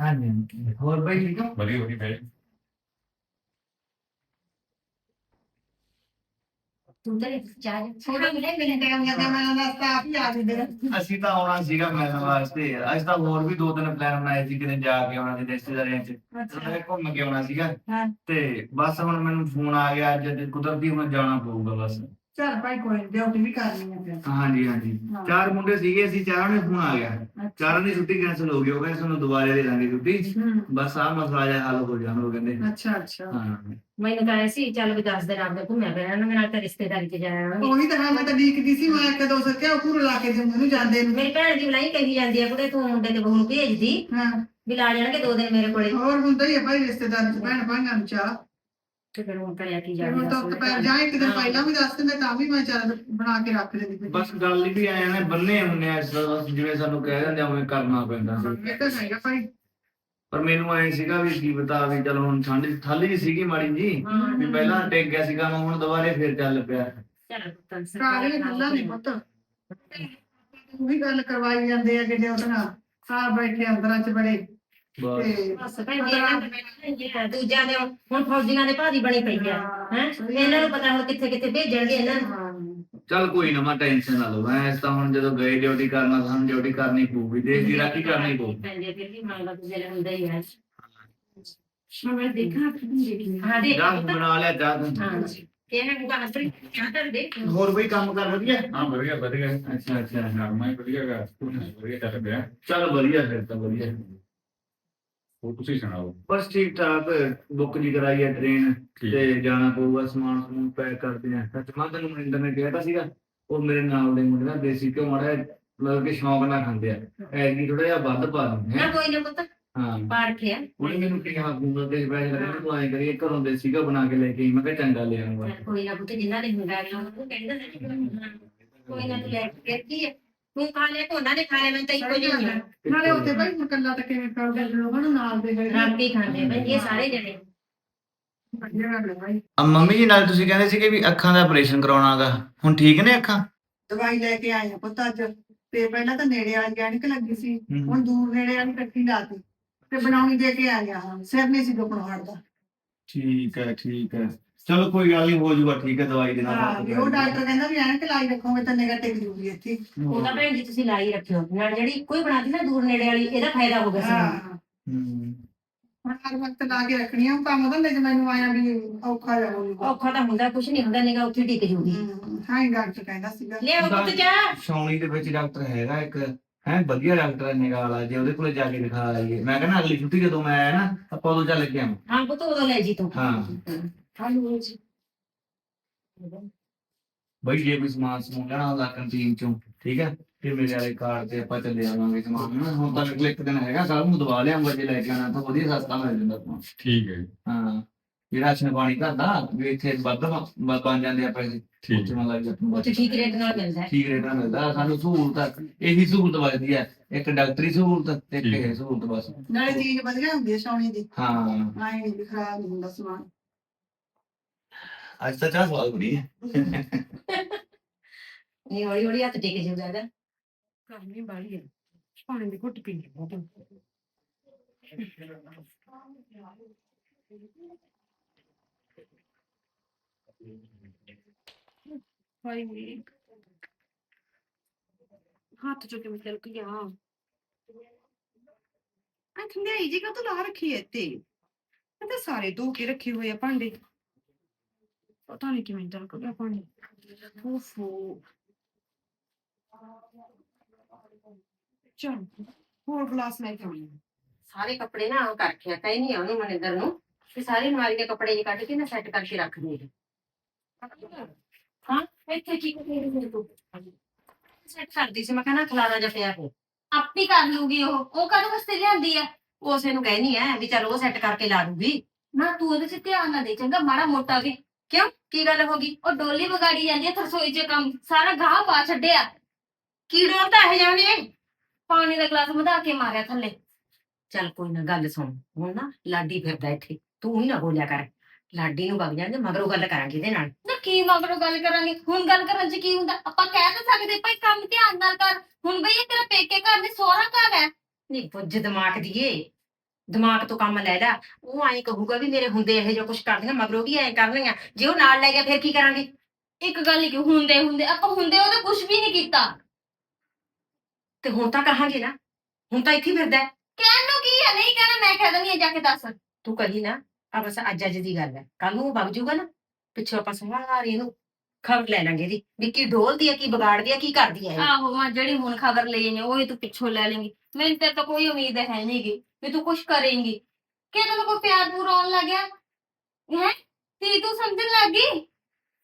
ਹਾਂਜੀ ਹੋਰ ਬਈ ਠੀਕ ਹੋ ਵਧੀਆ ਵਧੀਆ ਭਾਈ ਤੂੰ ਤਾਂ ਚਾਹ ਥੋੜਾ ਮਿਲੇ ਮਿਲੇ ਟਾਈਮ ਜਾਂਦਾ ਮੈਂ ਰਸਤਾ ਆਪ ਹੀ ਆ ਗਈ ਮੇਰਾ ਅਸੀਂ ਤਾਂ ਆਉਣਾ ਸੀਗਾ ਮਿਲਣ ਵਾਸਤੇ। ਅਸੀਂ ਤਾਂ ਹੋਰ ਵੀ ਦੋ ਤਿੰਨ ਪਲਾਨ ਬਣਾਏ ਸੀ ਕਿਤੇ ਜਾ ਕੇ ਆਉਣਾ ਸੀ ਰਿਸ਼ਤੇਦਾਰੀਆਂ 'ਚ। ਮੈਂ ਘੁੰਮ ਕੇ ਆਉਣਾ ਸੀਗਾ। ਤੇ ਬਸ ਹੁਣ ਮੈਨੂੰ ਫੋਨ ਆ ਗਿਆ ਅੱਜ ਕੁਦਰਤੀ ਹੁਣ ਜਾਣਾ ਪਊਗਾ ਬਸ। ਚੱਲ ਭਾਈ ਕੋਈ ਡਿਊਟੀ ਵੀ ਕਰਨੀ ਹੈ ਫਿਰ। ਹਾਂਜੀ ਹਾਂਜੀ। ਹਾਂ। ਚਾਰ ਮੁੰਡੇ ਸੀਗੇ ਅਸੀਂ ਚਾਰਾਂ ਨੇ ਫੋਨ ਆ ਗਿਆ। ਚਾਰਾਂ ਦੀ ਛੁੱਟੀ ਕੈਂਸਲ ਹੋ ਗਈ ਉਹ ਕਹਿੰਦੇ ਤੁਹਾਨੂੰ ਦੁਬਾਰੇ ਦੇ ਦਾਂਗੇ ਛੁੱਟੀ। ਹੂੰ। ਬਸ ਆਹ ਮਸਲਾ ਜਿਹਾ ਹੱਲ ਹੋ ਜਾਣਾ ਉਹ ਕਹਿੰਦੇ। ਅੱਛਾ ਅੱਛਾ। ਹਾਂ। ਮੈਨੂੰ ਤਾਂ ਐਸੀ ਚੱਲ ਵੀ ਦੱਸ ਦਿਨ ਆਪਦੇ ਘੁੰਮਿਆ ਫਿਰਿਆ ਨਾ ਨਾਲ ਤਾਂ ਰਿਸ਼ਤੇਦਾਰੀ 'ਚ ਜਾਇਆ ਆਵਾਂਗੇ ਉਹੀ ਤਾਂ ਹੈ ਮੈਂ ਤਾਂ ਡੀਕਦੀ ਸੀ ਮੈਂ ਕਦੋਂ ਸੋਚਿਆ ਉਹ ਪੂਰਾ ਲਾ ਕੇ ਜੰਮੂ ਨੂੰ ਜਾਂਦੇ ਨੂੰ। ਮੇਰੀ ਭੈਣ ਦੀ ਬਲਾਈ ਕਹੀ ਜਾਂਦੀ ਆ ਕੁੜੇ ਤੂੰ ਮੁੰਡੇ ਤੇ ਬਹੂ ਨੂੰ ਭੇਜਦੀ। ਹਾਂ। ਵੀ ਲਾ ਜਾਣਗੇ ਦੋ ਦਿਨ ਮੇਰੇ ਕੋਲੇ। ਹੋਰ ਹੁੰਦਾ ਹੀ ਹੈ ਭਾਈ ਰਿਸ਼ਤੇਦਾਰ ਚ ਭੈਣ ਭਾਈਆਂ ਨੂੰ ਚਾਹ। ਤੇ ਫਿਰ ਹੁਣ ਕਰਿਆ ਕੀ ਫਿਰ ਜਾਵੇ ਹੁਣ ਤਾਂ ਦੁਪਹਿਰ ਜਾਂ ਇੱਕ ਦਿਨ ਪਹਿਲਾਂ ਵੀ ਦੱਸ ਦਿੰਦੇ ਤਾਂ ਵੀ ਮੈਂ ਚੱਲ ਬਣਾ ਕੇ ਰੱਖ ਲੈਂਦੀ ਫਿਰ। ਬਸ ਗੱਲ ਹੀ ਵੀ ਆਏ ਨੇ ਬੰਨੇ ਹੁੰਨੇ ਆ ਇਸ ਤਰ੍ਹਾਂ ਬਸ ਜਿਵੇਂ ਸਾਨੂੰ ਕਹਿ ਦਿੰਦੇ ਆ ਉਵੇਂ ਕਰਨਾ ਪੈਂਦਾ। ਇਹ ਤਾਂ ਹੈਗਾ ਭਾਈ। ਪਰ ਮੈਨੂੰ ਐ ਸੀਗਾ ਵੀ ਕੀ ਬਤਾ ਵੀ ਚਲੋ ਹੁਣ ਠੰਡ ਜੀ ਸੀਗੀ ਮਾੜੀ ਜੀ ਵੀ ਪਹਿਲਾਂ ਟਿਕ ਗਿਆ ਸੀਗਾ ਮੈਂ ਹੁਣ ਦੁਬਾਰੇ ਫੇਰ ਚੱਲ ਪਿਆ। ਚੱਲ ਪੁੱਤ ਗੱਲਾਂ ਨਹੀਂ ਪੁੱਤ। ਉਹੀ ਗੱਲ ਕਰਵਾਈ ਜਾਂਦੇ ਆ ਕਿ ਜੇ ਉਹਦੇ ਨਾਲ ਆ ਬੈਠੇ ਅੰਦਰਾਂ ਚ ਬੜੇ। ਬਸ। ਤੇ ਬਸ ਭੈਣ ਜੀ ਇਹਨਾਂ ਦੇ ਭੈਣ ਜੀ ਹੈ, ਦੂਜਿਆਂ ਦੇ ਹੁਣ ਫੌਜੀਆਂ ਦੇ ਭਾਦੀ ਬਣੀ ਪਈ ਆ ਹੈ? ਇਹਨਾਂ ਨੂੰ ਪਤਾ ਹੁਣ ਕਿੱਥੇ ਕਿੱਥੇ ਭੇਜਣਗੇ ਇਹਨਾਂ ਨੂੰ। ਹਾਂ ਚੱਲ ਕੋਈ ਨਾ ਮੈਂ ਟੈਨਸ਼ਨ ਨਾ ਲਓ ਐ ਤਾਂ ਹੁਣ ਜਦੋਂ ਗਏ ਡਿਊਟੀ ਕਰਨਾ ਤਾਂ ਸਾਨੂੰ ਡਿਊਟੀ ਕਰਨੀ ਪਊਗੀ ਦੇਸ਼ ਦੀ ਰਾਖੀ ਕਰਨੀ ਪਊ ਭੈਣ ਜੀ ਫਿਰ ਵੀ ਮੰਗਦਾ ਦੂਜੇ ਹੁੰਦਾ ਹੀ ਹੈ ਮੈਂ ਦੇਖਾਂ ਆਪਣੀ ਦੇਖੀ। ਹਾਂ ਦੇਖ ਜਾ ਪੁੱਤ। ਬਣਾ ਲਿਆ ਜਾ ਤੂੰ। ਹਾਂ ਇਹਨਾਂ ਨੂੰ ਤਾਂ ਹਸਪਤਾਲ ਚਾਹ ਕਰ ਦੇ ਹੋਰ ਕੋਈ ਕੰਮ ਕਰ ਵਧੀਆ? ਹਾਂ ਵਧੀਆ ਵਧੀਆ। ਅੱਛਾ ਅੱਛਾ ਨਰਮਾ ਹੀ ਵਧੀਆ ਗਾ ਵਧੀਆ ਚੱਲ ਪਿਆ। ਚੱਲ ਵਧੀਆ ਫਿਰ ਤਾਂ ਵਧੀਆ। ਉਹ ਤੁਸੀਂ ਸੁਣਾਓ? ਬਸ ਠੀਕ ਠਾਕ ਬੁੱਕ ਜੀ ਕਰਾਈ ਹੈ ਟ੍ਰੇਨ ਠੀਕ। ਤੇ ਜਾਣਾ ਪਊਗਾ ਸਮਾਨ ਸਮੂਨ ਪੈਕ ਕਰਦੇ ਆ ਸੱਚ ਮੈਂ ਤੈਨੂੰ ਮਨਿੰਦਰ ਨੇ ਕਿਹਾ ਤਾਂ ਸੀਗਾ ਉਹ ਮੇਰੇ ਨਾਲ ਦੇ ਮੁੰਡੇ ਨਾ ਦੇਸੀ ਘਿਓ ਮਾੜਾ ਜਿਹਾ ਮਤਲਬ ਕਿ ਸ਼ੌਂਕ ਨਾਲ ਖਾਂਦੇ ਆ। ਐਤਕੀ ਥੋੜਾ ਜਿਹਾ ਵੱਧ ਪਾ ਦਿੰਦੇ ਨਾ ਆ ਕੋਈ ਨਾ ਪੁੱਤ ਹਾਂ। ਪਾੜ ਕੇ ਆ ਉਹਨੇ ਮੈਨੂੰ ਕਿਹਾ ਗੂਗਲ ਤੇ ਪੈਸੇ ਲੱਗੇ ਤੂੰ ਐਂ ਕਰੀਏ ਘਰੋਂ ਦੇਸੀ ਘਿਓ ਬਣਾ ਕੇ ਲੈ ਕੇ ਆਈ ਮੈਂ ਕਿਹਾ ਚੰਗਾ ਲੈ ਆਉਂਗਾ ਕੋਈ ਨਾ ਪੁੱਤ ਜਿੰਨਾ ਦੇ ਹੁੰਦਾ ਹੈ ਉਹਨਾਂ ਨੂੰ ਕਹਿੰਦਾ ਨਾ ਕੋਈ ਨਾ ਤੂੰ ਲੈ ਕੇ ਕੀ ਹੈ ਤੂੰ ਖਾ ਲਿਆ ਤੇ ਉਹਨਾਂ ਨੇ ਖਾ ਲਿਆ ਮੈਂ ਤਾਂ ਇੱਕੋ ਜਿਹੀ ਹੁੰਦਾ ਨਾਲੇ ਉੱਥੇ ਭਾਈ ਮੁਕੱਲਾ ਤਾਂ ਕਿਵੇਂ ਕਰੋਗੇ ਲੋਕਾਂ ਨੂੰ ਨਾਲ ਦੇ ਗਏ ਰਾਤੀ ਖਾਂਦੇ ਜੀ ਇਹ ਸਾਰੇ ਜਣੇ। ਵਧੀਆ ਗੱਲ ਹੈ ਭਾਈ। ਆ ਮੰਮੀ ਜੀ ਨਾਲ ਤੁਸੀਂ ਕਹਿੰਦੇ ਸੀਗੇ ਵੀ ਅੱਖਾਂ ਦਾ ਆਪਰੇਸ਼ਨ ਕਰਾਉਣਾਗਾ ਹੁਣ ਠੀਕ ਨੇ ਅੱਖਾਂ? ਦਵਾਈ ਲੈ ਕੇ ਆਏ ਆ ਪੁੱਤ ਅੱਜ। ਤੇ ਪਹਿਲਾਂ ਤਾਂ ਨੇੜੇ ਵਾਲੀ ਗੈਣਕ ਲੱਗੀ ਸੀ ਹੁਣ ਦੂਰ ਨੇੜੇ ਵਾਲੀ ਕੱਟੀ ਲਾਤੀ। ਤੇ ਬਣਾਉਣੀ ਦੇ ਕੇ ਆ ਗਿਆ ਹਾਂ ਸਿਰ ਨਹੀਂ ਸੀ ਦੁਖਣ ਹਟਦਾ ਠੀਕ ਹੈ ਠੀਕ ਹੈ। ਚਲੋ ਕੋਈ ਗੱਲ ਨਹੀਂ ਹੋ ਜਾਊਗਾ ਠੀਕ ਹੈ ਦਵਾਈ ਦੇ ਨਾਲ ਹਾਂ ਵੀ ਉਹ ਡਾਕਟਰ ਕਹਿੰਦਾ ਵੀ ਐਨਕ ਲਾਈ ਰੱਖੋਗੇ ਤਾਂ ਨਿਗਾਹ ਟਿਕ ਜੂਗੀ ਇੱਥੇ। ਉਹ ਤਾਂ ਭੈਣ ਜੀ ਤੁਸੀਂ ਲਾਈ ਰੱਖਿਓ। ਨਾਲ ਜਿਹੜੀ ਇੱਕੋ ਹੀ ਬਣਾਦੀ ਨਾ ਦੂਰ ਨੇੜੇ ਵਾਲੀ ਇਹਦਾ ਫਾਇਦਾ ਹੋਗਾ ਹਾਂ ਸਾਨੂੰ। ਹੂੰ। ਹੁਣ ਹਰ ਵਕਤ ਲਾ ਕੇ ਰੱਖਣੀ ਆ ਉਹ ਕੰਮ ਧੰਦੇ ਚ ਮੈਨੂੰ ਆਇਆ ਵੀ ਔਖਾ ਜਾ ਹੋਊਗਾ ਔਖਾ ਤਾਂ ਹੁੰਦਾ ਕੁਝ ਨਹੀਂ ਹੁੰਦਾ ਨਿਗਾ ਉੱਥੇ ਟਿਕ ਜੂਗੀ। ਹਾਂ ਹੀ ਡਾਕਟਰ ਕਹਿੰਦਾ ਸੀਗਾ। ਲਿਆਓ ਪੁੱਤ ਜਾ ਸ਼ੌਣੀ ਦੇ ਵਿੱਚ ਡਾਕਟਰ ਹੈਗਾ ਇੱਕ ਹੈ ਵਧੀਆ ਡਾਕਟਰ ਹੈ ਨਿਗਾਹ ਵਾਲਾ ਜੇ ਉਹਦੇ ਕੋਲੇ ਜਾ ਕੇ ਦਿਖਾ ਆਈਏ ਮੈਂ ਕਹਿੰਦਾ ਅਗਲੀ ਛੁੱਟੀ ਜਦੋਂ ਮੈਂ ਆਇਆ ਨਾ ਆਪਾਂ ਉਦੋਂ ਚੱਲ ਕੇ ਆਵਾਂ। ਹਾਂ ਪੁੱਤ ਉਦੋਂ ਲੈ ਜੀ ਤੂੰ। ਹਾਂ। ਬਈ ਜੇ ਕੋਈ ਸਮਾਨ ਸਮੂਨ ਲੈਣਾ ਹੁੰਦਾ ਕੰਟੀਨ ਚੋਂ ਠੀਕ ਹੈ ਫਿਰ ਮੇਰੇ ਵਾਲੇ ਕਾਰਡ ਤੇ ਆਪਾਂ ਚੱਲੇ ਆਵਾਂਗੇ ਸਮਾਨ ਨਾ ਹੁਣ ਤਾਂ ਅਗਲੇ ਇੱਕ ਦਿਨ ਹੈਗਾ ਕੱਲ ਨੂੰ ਦਵਾ ਲਿਆਂਗਾ ਜੇ ਲੈ ਕੇ ਆਣਾ ਤਾਂ ਵਧੀਆ ਸਸਤਾ ਮਿਲ ਜਾਂਦਾ ਸਮਾਨ ਠੀਕ ਹੈ ਜੀ, ਹਾਂ ਜਿਹੜਾ ਅਸ਼ਨ ਪਾਣੀ ਕਰਦਾ ਵੀ ਇੱਥੇ ਵੱਧ ਬ- ਬਣ ਜਾਂਦੇ ਆ ਪੈਸੇ ਠੀਕ ਉੱਥੇ ਲੱਗ ਜਾਂਦਾ ਉੱਥੇ ਠੀਕ ਰੇਟ ਨਾਲ ਮਿਲਦਾ ਹੈ। ਠੀਕ ਰੇਟ ਨਾਲ ਮਿਲਦਾ ਸਾਨੂੰ ਸਹੂਲਤ ਇਹੀ ਸਹੂਲਤ ਵੱਜਦੀ ਹੈ ਇੱਕ ਡਾਕਟਰੀ ਸਹੂਲਤ ਤੇ ਇੱਕ ਠੀਕ। ਇਹ ਸਹੂਲਤ ਬਸ। ਨਾਲੇ ਚੀਜ਼ ਵਧੀਆ ਹੁੰਦੀ ਹੈ ਸੋਹਣੀ ਦੀ। ਹਾਂ। ਆਏ ਨਹੀਂ ਖਰਾਬ ਨਹੀਂ ਹੁੰਦਾ ਸਮਾਨ। ਅੱਜ ਤਾਂ ਚਾਹ ਸਵਾਦ ਬਣੀ ਹੈ। ਨਹੀਂ ਹੌਲੀ ਹੌਲੀ ਹੱਥ ਟਿਕ ਜੂਗਾ ਇਹਦਾ। ਗਰਮੀ ਬਾਲੀ ਹੈ। ਪਾਣੀ ਦੀ ਘੁੱਟ ਪੀਣੀ ਬਹੁਤ ਹਾਈ ਮੇਰੀ ਹੱਥ ਚੋਂ ਕਿਵੇਂ ਤਿਲਕ ਗਿਆ ਆ ਠੰਡਾਈ ਜੀ ਕਾ ਤੂੰ ਲਾ ਰੱਖੀ ਐ ਤੇ ਤਾਂ ਸਾਰੇ ਧੋ ਕੇ ਰੱਖੇ ਹੋਏ ਆ ਭਾਂਡੇ। ਪਤਾ ਨਹੀਂ ਕਿਵੇਂ ਤਿਲਕ ਗਿਆ ਪਾਣੀ ਓਫੋ ਚਲ ਹੋਰ ਗਲਾਸ ਲੈ ਕੇ ਆਉਣੀ ਆ। ਸਾਰੇ ਕੱਪੜੇ ਨਾ ਉਹ ਕਰ ਰੱਖਿਆ ਕਈ ਨਹੀਂ ਉਹਨੂੰ ਮਨਿੰਦਰ ਨੂੰ ਕਿ ਸਾਰੇ ਅਲਮਾਰੀ ਦੇ ਕੱਪੜੇ ਜੀ ਕੱਢ ਕੇ ਨਾ ਸੈੱਟ ਕਰਕੇ ਰੱਖ ਦੇ ਹਾਂ ਇੱਥੇ ਕੀ ਕਰਦੀ ਤੂੰ ਸੈੱਟ ਕਰਦੀ ਸੀ ਮੈਂ ਕਹਿੰਦਾ ਖਲਾਰਾ ਜਿਹਾ ਪਿਆ ਹੋ ਆਪੀ ਕਰ ਲੂਗੀ ਉਹ ਉਹ ਕਦੋਂ ਵਾਸਤੇ ਲਿਆਂਦੀ ਆ ਉਸੇ ਨੂੰ ਕਹਿਣੀ ਐ ਵੀ ਚਲ ਉਹ ਸੈੱਟ ਕਰਕੇ ਲਾ ਦੂਗੀ ਨਾ ਤੂੰ ਉਹਦੇ 'ਚ ਧਿਆਨ ਨਾ ਦੇ ਚੰਗਾ ਮਾੜਾ ਮੋਟਾ ਵੀ ਕਿਉਂ? ਕੀ ਗੱਲ ਹੋ ਗਈ? ਉਹ ਡੋਲੀ ਵਿਗਾੜੀ ਜਾਂਦੀ ਆ ਰਸੋਈ 'ਚ ਕੰਮ। ਸਾਰਾ ਗਾਹ ਪਾ ਛੱਡਿਆ। ਕੀ ਡੋਰ ਤਾਂ ਇਹ ਜਾਣੇ ਪਾਣੀ ਦਾ ਗਲਾਸ ਵਧਾ ਕੇ ਮਾਰਿਆ ਥੱਲੇ। ਚੱਲ ਕੋਈ ਨਾ ਗੱਲ ਸੁਣ। ਹੁਣ ਨਾ ਲਾਡੀ ਫਿਰਦਾ ਇੱਥੇ। ਤੂੰ ਹੀ ਨਾ ਬੋਲਿਆ ਕਰ। ਲਾਡੀ ਨੂੰ ਵਗ ਜਾਂਦੇ ਮਗਰੋਂ ਗੱਲ ਕਰਾਂਗੇ ਇਹਦੇ ਨਾਲ। ਨਾ ਕੀ ਮਗਰੋਂ ਗੱਲ ਕਰਾਂਗੇ? ਹੁਣ ਗੱਲ ਕਰਨ 'ਚ ਕੀ ਹੁੰਦਾ? ਆਪਾਂ ਕਹਿ ਤਾਂ ਸਕਦੇ ਭਾਈ ਕੰਮ ਧਿਆਨ ਨਾਲ ਕਰ। ਹੁਣ ਬਈ ਇਹ ਤੇਰਾ ਪੇਕੇ ਘਰ ਨਹੀਂ ਸੋਹਰਾ ਘਰ ਹੈ। ਨਹੀਂ ਪੁੱਜ ਦਿਮਾਗ ਦੀਏ। ਦਿਮਾਗ ਤੋਂ ਕੰਮ ਲੈ ਲੈ। ਉਹ ਐਂ ਕਹੂਗਾ ਵੀ ਮੇਰੇ ਹੁੰਦੇ ਇਹੋ ਜਿਹਾ ਕੁਝ ਕਰਦੀਆਂ ਮਗਰੋਂ ਵੀ ਐਂ ਕਰਨੀਆਂ। ਜੇ ਉਹ ਨਾਲ ਲੈ ਗਿਆ ਫਿਰ ਕੀ ਕਰਾਂਗੇ? ਇੱਕ ਗੱਲ ਹੀ ਕਿ ਹੁੰਦੇ ਹੁੰਦੇ ਆਪਾਂ ਹੁੰਦੇ ਉਹਦੇ ਕੁਝ ਵੀ ਨਹੀਂ ਕੀਤਾ। ਤੇ ਹੁਣ ਤਾਂ ਕਹਾਂਗੇ ਨਾ। ਹੁਣ ਤਾਂ ਇੱਥੇ ਹੀ ਫਿਰਦਾ ਹੈ। ਕਹਿਣ ਨੂੰ ਕੀ ਹੈ ਨਹੀਂ ਕਹਿਣਾ ਮੈਂ ਕਹਿ ਦਿੰਦੀ ਆ ਜਾ ਕੇ ਦੱਸ। ਤੂੰ ਕਹੀ ਨਾ ਆ ਬਸ ਅੱਜ ਅੱਜ ਦੀ ਗੱਲ ਹੈ। ਕੱਲ ਨੂੰ ਉਹ ਵਗ ਜਾਊਗਾ ਨਾ। ਪਿੱਛੋਂ ਆਪਾਂ ਸਾਰੀ ਇਹਨੂੰ। ਖਬਰ ਲੈ ਲਾਂਗੇ ਦੀ ਵੀ ਕੀ ਡੋਲਦੀ ਹੈ ਕੀ ਵਿਗਾੜਦੀ ਹੈ ਕੀ ਕਰਦੀ ਹੈ ਇਹ। ਆਹੋ ਮਾਂ ਜਿਹੜੀ ਹੁਣ ਖਬਰ ਲਈ ਨੇ ਉਹ ਹੀ ਤੂੰ ਪਿੱਛੋਂ ਲੈ ਲੇਂਗੀ। ਮੈਨੂੰ ਤੇਰੇ ਤੋਂ ਕੋਈ ਉਮੀਦ ਹੈ ਨਹੀਂਗੀ ਵੀ ਤੂੰ ਕੁਝ ਕਰੇਂਗੀ। ਕਿ ਤੈਨੂੰ ਕੋਈ ਪਿਆਰ ਪੂਰ ਆਉਣ ਲੱਗਿਆ? ਹੈ? ਤੀ ਤੂੰ ਸਮਝਣ ਲੱਗੀ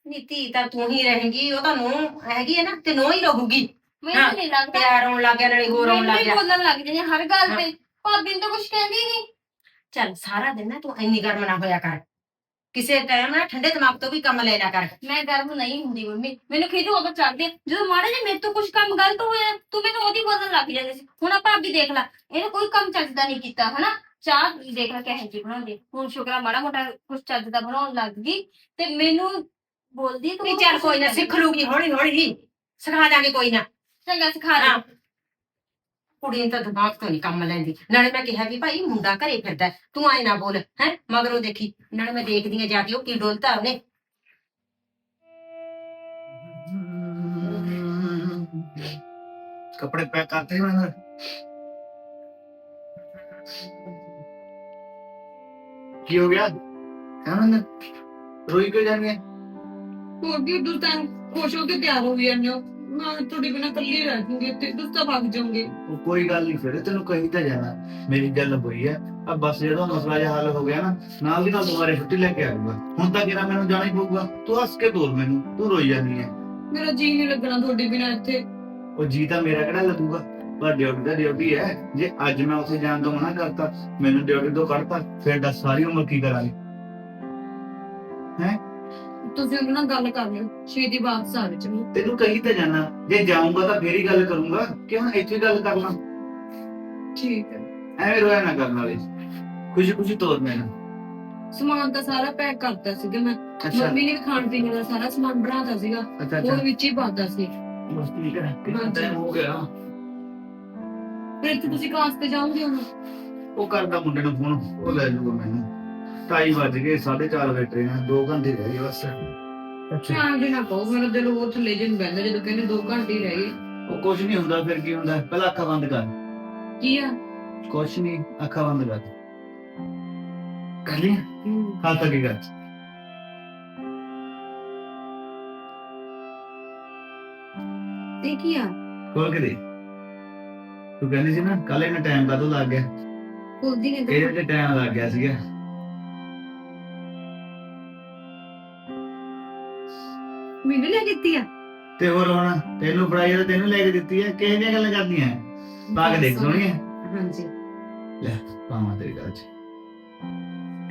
ਨੀਤੀ ਤਾਂ ਤੂੰ ਹੀ ਰਹੇਗੀ ਉਹ ਤਾਂ ਨੂੰ ਹੈਗੀ ਹੈ ਨਾ ਤੇ ਨੋ ਹੀ ਰਹੂਗੀ। ਮੈਨੂੰ ਨਹੀਂ ਲੱਗਦਾ। ਪਿਆਰ ਆਉਣ ਲੱਗ ਗਿਆ ਨਾਲੇ ਹੋਰ ਆਉਣ ਮੈਨੂੰ ਲੱਗ ਹੀ ਗਿਆ। ਬੋਲਣ ਲੱਗ ਜਾਂਦੀ ਹਰ ਗੱਲ। ਤੇ। ਭਾਬੀ ਨੂੰ ਤਾਂ ਕੁਝ ਕਹਿੰਦੀ ਨਹੀਂ ਚੱਲ ਸਾਰਾ ਦਿਨ ਨਾ ਤੂੰ ਇੰਨੀ ਗਰਮ ਨਾ ਹੋਇਆ ਕਰ। ਕਿਸੇ ਟਾਈਮ ਨਾ ਠੰਡੇ ਦਿਮਾਗ ਤੋਂ ਵੀ ਕੰਮ ਲੈ ਲਿਆ ਕਰ। ਮੈਂ ਗਰਮ ਨਹੀਂ ਹੁੰਦੀ ਮੰਮੀ। ਮੈਨੂੰ ਖਿਜ ਉਦੋਂ ਚੜਦੀ। ਜਦੋਂ ਮਾੜਾ ਜਿਹਾ ਮੇਰੇ ਤੋਂ ਕੁਝ ਕੰਮ ਗਲਤ ਹੋਇਆ ਤੂੰ ਮੈਨੂੰ ਉਹਦੀ ਬੋਲਣ ਲੱਗ ਜਾਂਦੀ ਸੀ। ਹੁਣ ਆ ਭਾਬੀ ਦੇਖ ਲੈ ਇਹਨੇ ਕੋਈ ਕੰਮ ਚੱਜਦਾ ਨਹੀਂ ਕੀਤਾ ਹਨਾ? ਚਾਹ ਦੇਖ ਲੈ ਕਿਹੋ ਬਣਾਉਂਦੀ ਹੁਣ ਸ਼ੁਕਰ ਮਾੜਾ ਮੋਟਾ ਕੁਝ ਚੱਜਦਾ ਬਣਾਉਣ ਲੱਗ ਗਈ ਤੇ ਮੈਨੂੰ ਬੋਲਦੀ ਤੂੰ ਨਹੀਂ ਚੱਲ ਕੋਈ ਨਾ ਸਿੱਖ ਲੂਗੀ ਹੌਲੀ ਹੌਲੀ ਹੀ। ਸਿਖਾ ਦਾਂਗੇ ਕੋਈ ਨਾ। ਚੰਗਾ ਸਿਖਾ। ਦੇ। ਕੁੜੀ ਨੂੰ ਤਾਂ ਦਿਮਾਗ ਤੋਂ ਨਹੀਂ ਕੰਮ ਲੈਂਦੀ। ਨਾਲੇ ਮੈਂ ਕਿਹਾ ਵੀ ਭਾਈ ਮੁੰਡਾ ਘਰੇ ਫਿਰਦਾ ਹੈ, ਤੂੰ ਆਏ ਨਾ ਬੋਲ ਹੈ? ਮਗਰੋਂ ਦੇਖੀ। ਨਾਲੇ ਮੈਂ ਦੇਖਦੀ ਆ ਜਾ ਕੇ ਉਹ ਕੀ ਡੋਲਤਾ ਉਹਨੇ। ਕੱਪੜੇ ਪੈਕ ਕਰਤੇ ਮੈਂ ਕੀ ਹੋ ਗਿਆ? ਹੈ ਮੈਂ ਰੋਈ ਕਿਉਂ ਜਾਂਦੀ ਹੈ ਹੋਰ ਕੀ ਤੁਸੀਂ ਤਾਂ ਖੁਸ਼ ਹੋ ਕੇ ਤਿਆਰ ਹੋ ਜਾਂਦੇ ਹੋ। ਮੈਂ ਤੁਹਾਡੇ ਬਿਨਾਂ ਇਕੱਲੀ ਰਹਿ ਜੂੰਗੀ ਤੇ ਤੁਸੀਂ ਤਾਂ ਭੱਗ ਜਾਓਗੇ ਉਹ ਕੋਈ ਗੱਲ ਨਹੀਂ ਫਿਰ ਤੈਨੂੰ ਕਹੀ ਤਾਂ ਜਾਣਾ। ਮੇਰੀ ਗੱਲ ਹੋਈ ਹੈ ਆ ਬਸ ਜਦੋਂ ਮਸਲਾ ਜਿਹਾ ਹੱਲ ਹੋ ਗਿਆ ਨਾ ਨਾਲ ਦੀ ਨਾਲ ਦੁਬਾਰੇ ਛੁੱਟੀ ਲੈ ਕੇ ਆਊਗਾ ਹੁਣ ਤਾਂ ਕਿਹੜਾ ਮੈਨੂੰ ਜਾਣਾ ਹੀ ਪਊਗਾ। ਤੂੰ ਹੱਸ ਕੇ ਤੋਰ ਮੈਨੂੰ ਤੂੰ ਰੋਈ ਜਾਂਦੀ ਹੈ। ਮੇਰਾ ਜੀ ਨਹੀਂ ਲੱਗਣਾ ਤੁਹਾਡੇ ਬਿਨਾਂ ਇੱਥੇ। ਉਹ ਜੀ ਤਾਂ ਮੇਰਾ ਕਿਹੜਾ ਲੱਗੂਗਾ? ਪਰ ਡਿਊਟੀ ਦਾ ਡਿਊਟੀ ਹੈ। ਜੇ ਅੱਜ ਮੈਂ ਉੱਥੇ ਜਾਣ ਤੋਂ ਮਨਾ ਕਰਤਾ ਮੈਨੂੰ ਡਿਊਟੀ ਤੋਂ ਕੱਢਤਾ ਫਿਰ ਦੱਸ ਸਾਰੀ ਉਮਰ ਕੀ ਕਰਾਂਗੇ? ਤੁਸੀਂ ਉਹਦੇ ਨਾਲ ਗੱਲ ਕਰ ਲਿਓ ਛੇਤੀ ਵਾਪਸ ਆ ਵਿੱਚ ਨੂੰ ਤੈਨੂੰ ਕਹੀ ਤਾਂ ਜਾਣਾ ਜੇ ਜਾਊਂਗਾ ਤਾਂ ਫੇਰ ਹੀ ਗੱਲ ਕਰੂੰਗਾ। ਕਿ ਹੁਣ ਇੱਥੇ ਗੱਲ ਕਰ ਲਾਂ ਠੀਕ ਹੈ। ਐਵੇਂ ਰੋਇਆ ਨਾ ਕਰਨ ਵਾਲੇ। ਖੁਸ਼ੀ ਖੁਸ਼ੀ ਤੋਰ ਮੈਨੂੰ ਸਮਾਨ ਤਾਂ ਸਾਰਾ ਪੈਕ ਕਰਤਾ ਸੀਗਾ ਮੈਂ। ਅੱਛਾ। ਮੰਮੀ ਨੇ ਵੀ ਖਾਣ ਪੀਣ ਦਾ ਸਾਰਾ ਸਮਾਨ ਬਣਾਤਾ ਸੀਗਾ। ਅੱਛਾ ਉਹ ਅੱਛਾ ਵਿੱਚ ਹੀ ਪਾਤਾ ਸੀ। ਬਸ ਠੀਕ ਹੈ। ਕਿੰਨਾ। ਟਾਈਮ ਹੋ ਗਿਆ। ਫਿਰ ਇੱਥੇ ਤੁਸੀਂ ਕਲਾਸ ਤੇ ਜਾਓਗੇ ਹੁਣ। ਉਹ ਕਰਦਾ ਮੁੰਡੇ ਨੂੰ ਫੋਨ ਉਹ ਲੈ ਜੂਗਾ ਮੈਨੂੰ। ਢਾਈ ਵੱਜ ਗਏ 4:30 ਵਜੇ ਟ੍ਰੇਨ ਹੈ 2 ਘੰਟੇ ਰਹਿ ਗਏ ਬਸ। ਅੱਛਾ। ਸ਼ਾਮ ਦੇ ਨਾ ਕਹੋ ਮੇਰਾ ਦਿਲ ਹੋਰ ਥੱਲੇ ਜਿਹਾ ਨੂੰ ਬਹਿੰਦਾ ਜਦੋਂ ਕਹਿੰਦੇ 2 ਘੰਟੇ ਰਹਿ ਗਏ। ਉਹ ਕੁਝ ਨਹੀਂ ਹੁੰਦਾ ਫਿਰ ਕੀ ਹੁੰਦਾ? ਪਹਿਲਾਂ ਅੱਖਾਂ ਬੰਦ ਕਰ। ਕੀ ਆ? ਕੁਝ ਨਹੀਂ ਅੱਖਾਂ ਬੰਦ ਕਰ। ਕਰ ਲਈ ਹਾਂ। ਤਾਂ ਕੀ ਕਰ। ਤੇ ਕੀ ਆ? ਖੋਲ ਕੇ ਦੇ ਤੂੰ ਕਹਿੰਦੀ ਸੀ ਨਾ ਕੱਲ ਇਹਨਾਂ ਟਾਈਮ ਕਦੋਂ ਲੱਗ ਗਿਆ? ਖੁੱਲਦੀ ਨੇ ਤਾਂ ਇਹਦੇ ਤੇ ਟਾਈਮ ਲੱਗ ਗਿਆ ਸੀਗਾ। ਮੈਨੂੰ ਲੈ ਦਿੱਤੀ ਆ? ਤੇ ਹੋਰ ਹੁਣ ਤੈਨੂੰ ਫੜਾਈ ਆ ਤੇ ਤੈਨੂੰ ਲੈ ਕੇ ਦਿੱਤੀ ਹੈ ਕਿਹੋ ਜਿਹੀਆਂ ਗੱਲਾਂ ਕਰਦੀਆਂ? ਪਾ ਕੇ ਦੇਖ ਸੋਹਣੀ ਹਾਂਜੀ। ਪਾਵਾਂ ਤੇਰੀ ਗੱਲ 'ਚ।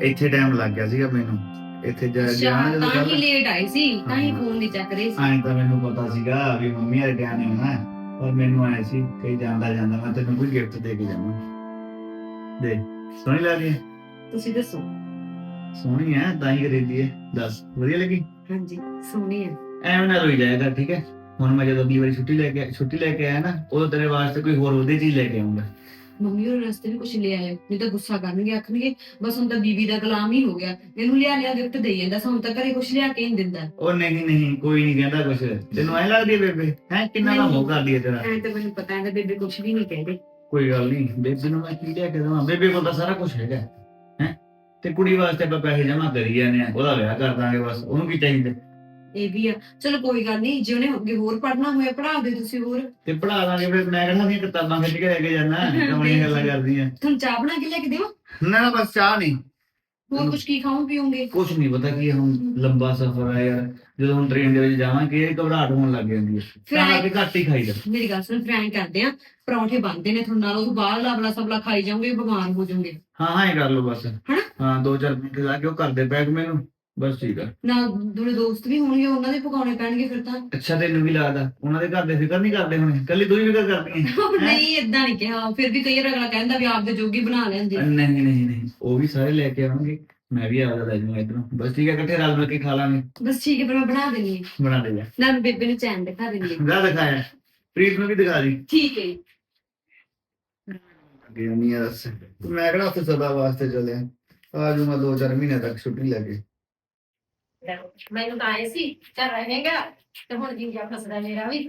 ਇੱਥੇ ਟਾਈਮ ਲੱਗ ਗਿਆ ਸੀਗਾ ਮੈਨੂੰ। ਇੱਥੇ ਜਾ ਅੱਛਾ ਜਾਣਾ ਜਦੋਂ ਤਾਂ ਹੀ ਲੇਟ ਆਈ ਸੀ। ਤਾਂ ਹੀ ਹਾਂ। ਫੋਨ ਨਹੀਂ ਚੱਕ ਰਹੀ ਸੀ। ਆਏ ਤਾਂ ਮੈਨੂੰ ਪਤਾ ਸੀਗਾ ਵੀ ਮੰਮੀ ਆ ਗਿਆ ਨਹੀਂ ਹੋਣਾ ਪਰ ਮੈਨੂੰ ਆਇਆ ਸੀ ਕਈ ਜਾਂਦਾ ਜਾਂਦਾ ਮੈਂ ਤੈਨੂੰ ਕੋਈ ਗਿਫਟ ਦੇ ਕੇ ਜਾਵਾਂ। ਦੇ ਸੋਹਣੀ ਲੱਗਦੀ ਹੈ। ਤੁਸੀਂ ਦੱਸੋ। ਸੋਹਣੀ ਹੈ ਤਾਂ ਹੀ ਖਰੀਦੀ ਹੈ। ਦੱਸ ਵਧੀਆ ਲੱਗੀ? ਹਾਂਜੀ ਸੋਹਣੀ ਆ ਐਵੇਂ ਨਾ ਰੋਈ ਜਾਏਗਾ ਠੀਕ ਹੈ? ਹੁਣ ਮੈਂ ਜਦੋਂ ਅਗਲੀ ਵਾਰੀ ਛੁੱਟੀ ਲੈ ਕੇ ਛੁੱਟੀ ਲੈ ਕੇ ਆਇਆ ਨਾ ਉਦੋਂ ਤੇਰੇ ਵਾਸਤੇ ਕੋਈ ਹੋਰ ਉਹਦੇ ਚੀਜ਼ ਲੈ ਕੇ ਆਉਂਗਾ। ਮੰਮੀ ਉਹ ਰਸਤੇ ਵੀ ਕੁਝ ਲੈ ਆਏ ਨਹੀਂ ਤਾਂ ਗੁੱਸਾ ਕਰਨਗੇ ਆਖਣਗੇ ਬਸ ਹੁਣ ਤਾਂ ਬੀਬੀ ਦਾ ਗੁਲਾਮ ਹੀ ਹੋ ਗਿਆ ਇਹਨੂੰ ਲਿਆ ਲਿਆ ਗਿਫਟ ਦੇਈ ਜਾਂਦਾ ਸਾਨੂੰ ਤਾਂ ਘਰੇ ਕੁਝ ਲਿਆ ਕੇ ਨਹੀਂ ਦਿੰਦਾ। ਉਹ ਨਹੀਂ ਨਹੀਂ ਕੋਈ ਨਹੀਂ ਕਹਿੰਦਾ ਕੁਛ। ਤੈਨੂੰ ਐ ਲੱਗਦੀ ਹੈ ਬੇਬੇ? ਹੈ ਕਿੰਨਾ ਦਾ। ਮੋਹ ਕਰਦੀ ਹੈ ਤੇਰਾ। ਐਂ ਤਾਂ ਮੈਨੂੰ ਪਤਾ ਹੈ ਬੇਬੇ ਕੁਝ ਵੀ ਨਹੀਂ ਕਹਿੰਦੇ। ਕੋਈ ਗੱਲ ਨਹੀਂ ਬੇਬੇ ਨੂੰ ਮੈਂ ਕੀ ਲਿਆ ਕੇ ਦੇਵਾਂ? ਬੇਬੇ ਕੋਲ ਤਾਂ ਸਾਰਾ ਕੁਝ ਹੈਗਾ। ਹੈ? ਤੇ ਕੁੜੀ ਵਾਸਤੇ ਆਪਾਂ ਪੈਸੇ ਜਮ੍ਹਾਂ ਕਰੀ ਜਾਂਦੇ ਆ ਉਹਦਾ ਵਿਆਹ ਕਰ ਦਾਂਗੇ ਬਸ ਉਹਨੂੰ ਕੀ ਚਾਹੀਦਾ? ਇਹ ਵੀ ਆ। ਚਲੋ ਕੋਈ ਗੱਲ ਨਹੀਂ ਜੇ ਉਹਨੇ ਅੱਗੇ ਹੋਰ ਪੜਨਾ ਹੋਇਆ ਪੜਾ ਦੇ ਤੁਸੀਂ ਹੋਰ। ਤੇ ਪੜਾ ਦਾਂਗੇ ਫਿਰ ਮੈਂ ਕਹਿੰਦਾ ਵੀ ਕਿਤਾਬਾਂ ਖਿੱਚ ਕੇ ਲੈ ਕੇ ਜਾਣਾ ਕਮਲੀਆਂ ਗੱਲਾਂ ਕਰਦੀਆਂ। ਤੁਹਾਨੂੰ ਚਾਹ ਬਣਾ ਕੇ ਲੈ ਕੇ ਦੇਵਾਂ ਨਾ ਨਾ ਬਸ ਚਾਹ ਨਹੀਂ। ਹੋਰ ਕੁਝ ਕੀ ਖਾਓ ਪੀਓਗੇ ਕੁਝ ਨਹੀਂ ਪਤਾ ਕੀ ਹੁਣ ਲੰਬਾ ਸਫ਼ਰ ਆ ਯਾਰ। ਜਦੋਂ ਹੁਣ ਟ੍ਰੇਨ ਦੇ ਵਿੱਚ ਜਾਵਾਂਗੇ ਇਹ ਘਬਰਾਹਟ ਹੋਣ ਲੱਗ ਜਾਂਦੀ ਹੈ ਤਾਂ ਕਰਕੇ ਘੱਟ ਹੀ ਖਾਈਦਾ ਮੇਰੀ ਗੱਲ ਸੁਣ ਫਰੈਂਕ ਕਰਦੇ ਆ ਪਰੌਂਠੇ ਬਣਦੇ ਨੇ ਤੁਹਾਨੂੰ ਨਾਲ ਉਹ ਬਾਹਰ ਲਾਬਲਾ ਸਬਲਾ ਖਾਈ ਜਾਓਗੇ ਬਿਮਾਰ ਹੋ ਜਾਓਗੇ ਹਾਂ ਹਾਂ ਇਹ ਕਰ ਲਓ ਬਸ? ਹਾਂ ਦੋ ਚਾਰ ਮਿੰਟ ਲਾ ਕੇ ਉਹ ਕਰਦੇ ਪੈਕ ਮੈਨੂੰ। ਬਸ ਠੀਕ ਆ। ਨਾਲ ਦੂਰੇ ਦੋਸਤ ਵੀ ਹੋਣਗੇ ਉਹਨਾਂ ਦੇ ਪਕਾਉਣੇ ਪੈਣਗੇ ਫਿਰ ਤਾਂ। ਅੱਛਾ ਤੈਨੂੰ ਵੀ ਲੱਗਦਾ? ਉਹਨਾਂ ਦੇ ਘਰ ਦੇ ਫਿਕਰ ਨਹੀਂ ਕਰਦੇ ਹੁਣ? ਕੱਲੀ ਤੂੰ ਹੀ ਫਿਕਰ ਕਰਦੀ ਹੈ? ਨਹੀਂ ਇਦਾਂ ਨਹੀਂ ਕਿਹਾ। ਫਿਰ ਵੀ ਕਈ ਵਾਰ ਅਗਲਾ ਕਹਿੰਦਾ ਵੀ ਆਪਦੇ ਜੋਗੀ ਬਣਾ ਲੈਂਦੇ ਨਹੀਂ ਨਹੀਂ ਨਹੀਂ ਉਹ ਵੀ ਸਾਰੇ ਲੈ ਕੇ ਆਵਾਂਗੇ ਮੈਂ ਵੀ ਲੈ ਜਾਊਂਗਾ ਇਧਰੋਂ। ਬਸ ਠੀਕ ਹੈ ਇਕੱਠੇ ਰਲ ਮਿਲ ਕੇ ਖਾ ਲਾਂਗੇ। ਬਸ ਠੀਕ ਹੈ ਫਿਰ ਮੈਂ ਬਣਾ ਦਿੰਦੀ ਹਾਂ। ਬਣਾ ਦੇ ਜਾ। ਨਾਲ ਬੇਬੇ ਨੂੰ ਚੈਨ ਦਿਖਾ ਦਿੰਦੀ ਹਾਂ। ਗਾ ਦਿਖਾਇਆ ਪ੍ਰੀਤ ਨੂੰ ਵੀ ਦਿਖਾ ਦੀ। ਠੀਕ ਹੈ। ਅੱਗੇ ਨਹੀਂ ਆ ਦੱਸ। ਮੈਂ ਕਿਹੜਾ ਉੱਥੇ ਸਦਾ ਵਾਸਤੇ ਚੱਲਿਆ? ਆ ਜਾਊਂਗਾ ਦੋ ਚਾਰ ਮਹੀਨੇ ਤੱਕ ਛੁੱਟੀ ਲੈ ਕੇ। ਮੈਨੂੰ ਤਾਂ ਆਏ ਸੀ ਚੱਲ ਰਹੇਗਾ ਤੇ ਹੁਣ ਜੀ ਜਾ ਫਸਦਾ ਮੇਰਾ ਵੀ।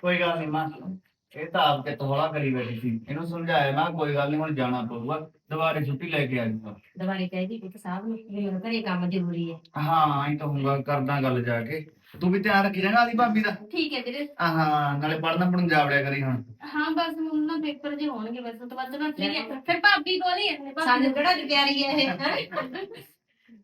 ਕੋਈ ਗੱਲ ਨਹੀਂ ਮਾਂ ਇਹ ਤਾਂ ਆਪ ਤੇ ਤੋਲਾ ਕਰੀ ਬੈਠੀ ਸੀ। ਇਹਨੂੰ ਸਮਝਾਇਆ ਨਾ ਕੋਈ ਗੱਲ ਨਹੀਂ ਹੁਣ ਜਾਣਾ ਪਊਗਾ। ਦੁਬਾਰੇ ਛੁੱਟੀ ਲੈ ਕੇ ਆ ਜਾਊਗਾ ਦੁਬਾਰੇ ਕਹਿ ਦੀ ਪੁੱਤ ਸਾਹਿਬ ਨੂੰ ਵੀ ਮੇਰੇ ਘਰੇ ਕੰਮ ਜ਼ਰੂਰੀ ਹੈ। ਹਾਂ ਇਹ ਤਾਂ ਹੋਊਗਾ ਕਰਦਾ ਗੱਲ ਜਾ ਕੇ। ਤੂੰ ਵੀ ਧਿਆਨ ਰੱਖੀ ਜਾਣਾ ਆਦੀ ਭਾਬੀ ਦਾ। ਠੀਕ ਹੈ ਵੀਰੇ। ਹਾਂ ਨਾਲੇ ਪੜਨਾ ਪੜਨ ਜਾਵੜਿਆ ਕਰੀ ਹੁਣ। ਹਾਂ ਬਸ ਹੁਣ ਨਾ ਪੇਪਰ ਜੇ ਹੋਣਗੇ ਬਸ ਤੋਂ ਬਾਅਦ ਮੈਂ ਫ੍ਰੀ ਹਾਂ ਫਿਰ ਭਾਬੀ ਕੋਲ ਹੀ ਹੈ ਸਾਨੂੰ ਕਿਹੜਾ ਜੋ ਪਿਆਰੀ ਹੈ ਇਹ ਹੈਂ?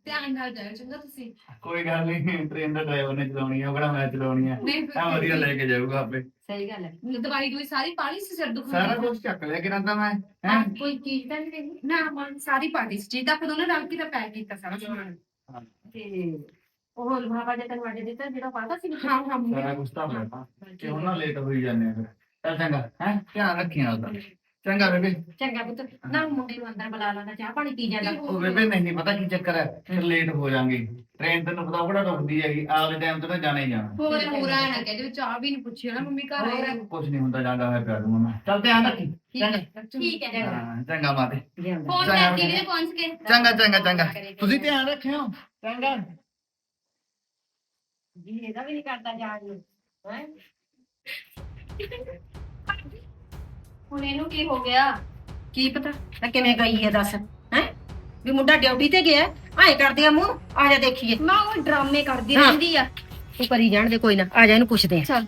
ਧਿਆਨ ਨਾਲ ਜਾਇਓ ਚੰਗਾ ਤੁਸੀਂ। ਕੋਈ ਗੱਲ ਨਹੀਂ ਟ੍ਰੇਨ ਦਾ ਡਰਾਈਵਰ ਨੇ ਚਲਾਉਣੀ ਆ ਉਹ ਕਿਹੜਾ ਮੈਂ ਚਲਾਉਣੀ ਆ। ਨਹੀਂ ਤਾਂ ਵਧੀਆ ਲੈ ਕੇ ਜਾਊਗਾ ਆਪੇ। ਸਹੀ ਗੱਲ ਹੈ। ਦਵਾਈ ਦੂਈ ਸਾਰੀ ਪਾਲੀ ਸੀ ਸਿਰ ਦੁਖਣ ਸਾਰਾ ਕੁਝ ਚੱਕ ਲਿਆ ਕਿਰਾਂ ਤਾਂ ਮੈਂ ਹਾਂ, ਹੈ ਕੋਈ ਚੀਜ਼ ਤਾਂ ਨਹੀਂ ਰਹੀ ਨਾ ਮਨ ਸਾਰੀ ਪਾਲੀ ਸੀ। ਜੀ ਤਾਂ ਆਪਾਂ ਦੋਨੇ ਰਲ ਕੇ ਤਾਂ ਪੈਕ ਕੀਤਾ ਸਾਰਾ ਸਮਾਨ। ਤੇ ਉਹ ਲਫਾਫਾ ਜੇ ਤੈਨੂੰ ਅੱਡੇ ਦਿੱਤਾ ਜਿਹੜਾ ਪਾਤਾ ਸੀ। ਵਿੱਚ? ਹਾਂ ਹਾਂ। ਸਾਰਾ ਕੁਝ ਤਾਂ ਮੈਂ ਤਾਂ। ਕਿ ਹੁਣ ਨਾ ਲੇਟ ਹੋਈ ਜਾਂਦੇ ਆ ਫਿਰ। ਚੱਲ ਚੰਗਾ ਹੈ? ਧਿਆਨ ਰੱਖੀ ਨਾਲ ਦਾ ਚੰਗਾ ਬੇਬੇ। ਚੰਗਾ ਪੁੱਤ ਨਾ ਮੁੰਡੇ ਨੂੰ ਅੰਦਰ ਬੁਲਾ ਲੈਣਾ ਚਾਹ ਪਾਣੀ ਪੀ ਜਾਂਦਾ। ਉਹ ਬੇਬੇ ਨਹੀਂ ਪਤਾ ਕੀ ਚੱਕਰ ਹੈ? ਫਿਰ ਲੇਟ ਹੋ ਜਾਾਂਗੇ ਟ੍ਰੇਨ ਤੈਨੂੰ ਪਤਾ ਕਿਹੜਾ ਰੁਕਦੀ ਹੈਗੀ ਆਲੇ ਟਾਈਮ ਤੇ ਤਾਂ ਜਾਣਾ ਹੀ ਜਾਣਾ। ਹੋਰ ਪੂਰਾ ਨਾ ਕਹਿੰਦੇ ਚਾਹ ਵੀ ਨਹੀਂ ਪੁੱਛਿਆ ਨਾ ਮੰਮੀ ਘਰ ਆਏ ਕੁਝ ਨਹੀਂ ਹੁੰਦਾ ਜਾਂਦਾ ਹੋਇਆ ਪਿਆ ਦੂੰਗਾ ਮੈਂ ਚੱਲ ਧਿਆਨ ਰੱਖੀ। ਚੰਗਾ। ਠੀਕ ਹੈ ਚੰਗਾ। ਮਾਤੇ ਫੋਨ ਕਰਦੀ ਵੀਰੇ ਪਹੁੰਚ ਕੇ ਚੰਗਾ ਚੰਗਾ ਚੰਗਾ। ਤੁਸੀਂ ਧਿਆਨ ਰੱਖਿਓ। ਚੰਗਾ। ਜੀ ਇਹਦਾ ਵੀ ਨਹੀਂ ਕਰਦਾ ਜਾਣ ਨੂੰ। ਹੈ? ਹੁਣ ਇਹਨੂੰ ਕੀ ਹੋ ਗਿਆ? ਕੀ ਪਤਾ? ਤਾਂ ਕਿਵੇਂ ਗਈ ਹੈ ਦੱਸ ਹੈ? ਵੀ ਮੁੰਡਾ ਡਿਊਟੀ ਤੇ ਗਿਆ ਐ ਕਰਦੇ ਆ ਮੂੰਹ ਆ ਜਾ ਦੇਖੀਏ। ਮਾਂ ਉਹ ਡਰਾਮੇ ਕਰਦੀ। ਰਹਿੰਦੀ ਆ। ਤੂੰ ਕਰੀ ਜਾਣ ਦੇ ਕੋਈ ਨਾ ਆ ਜਾ ਇਹਨੂੰ ਪੁੱਛਦੇ ਆ। ਚੱਲ।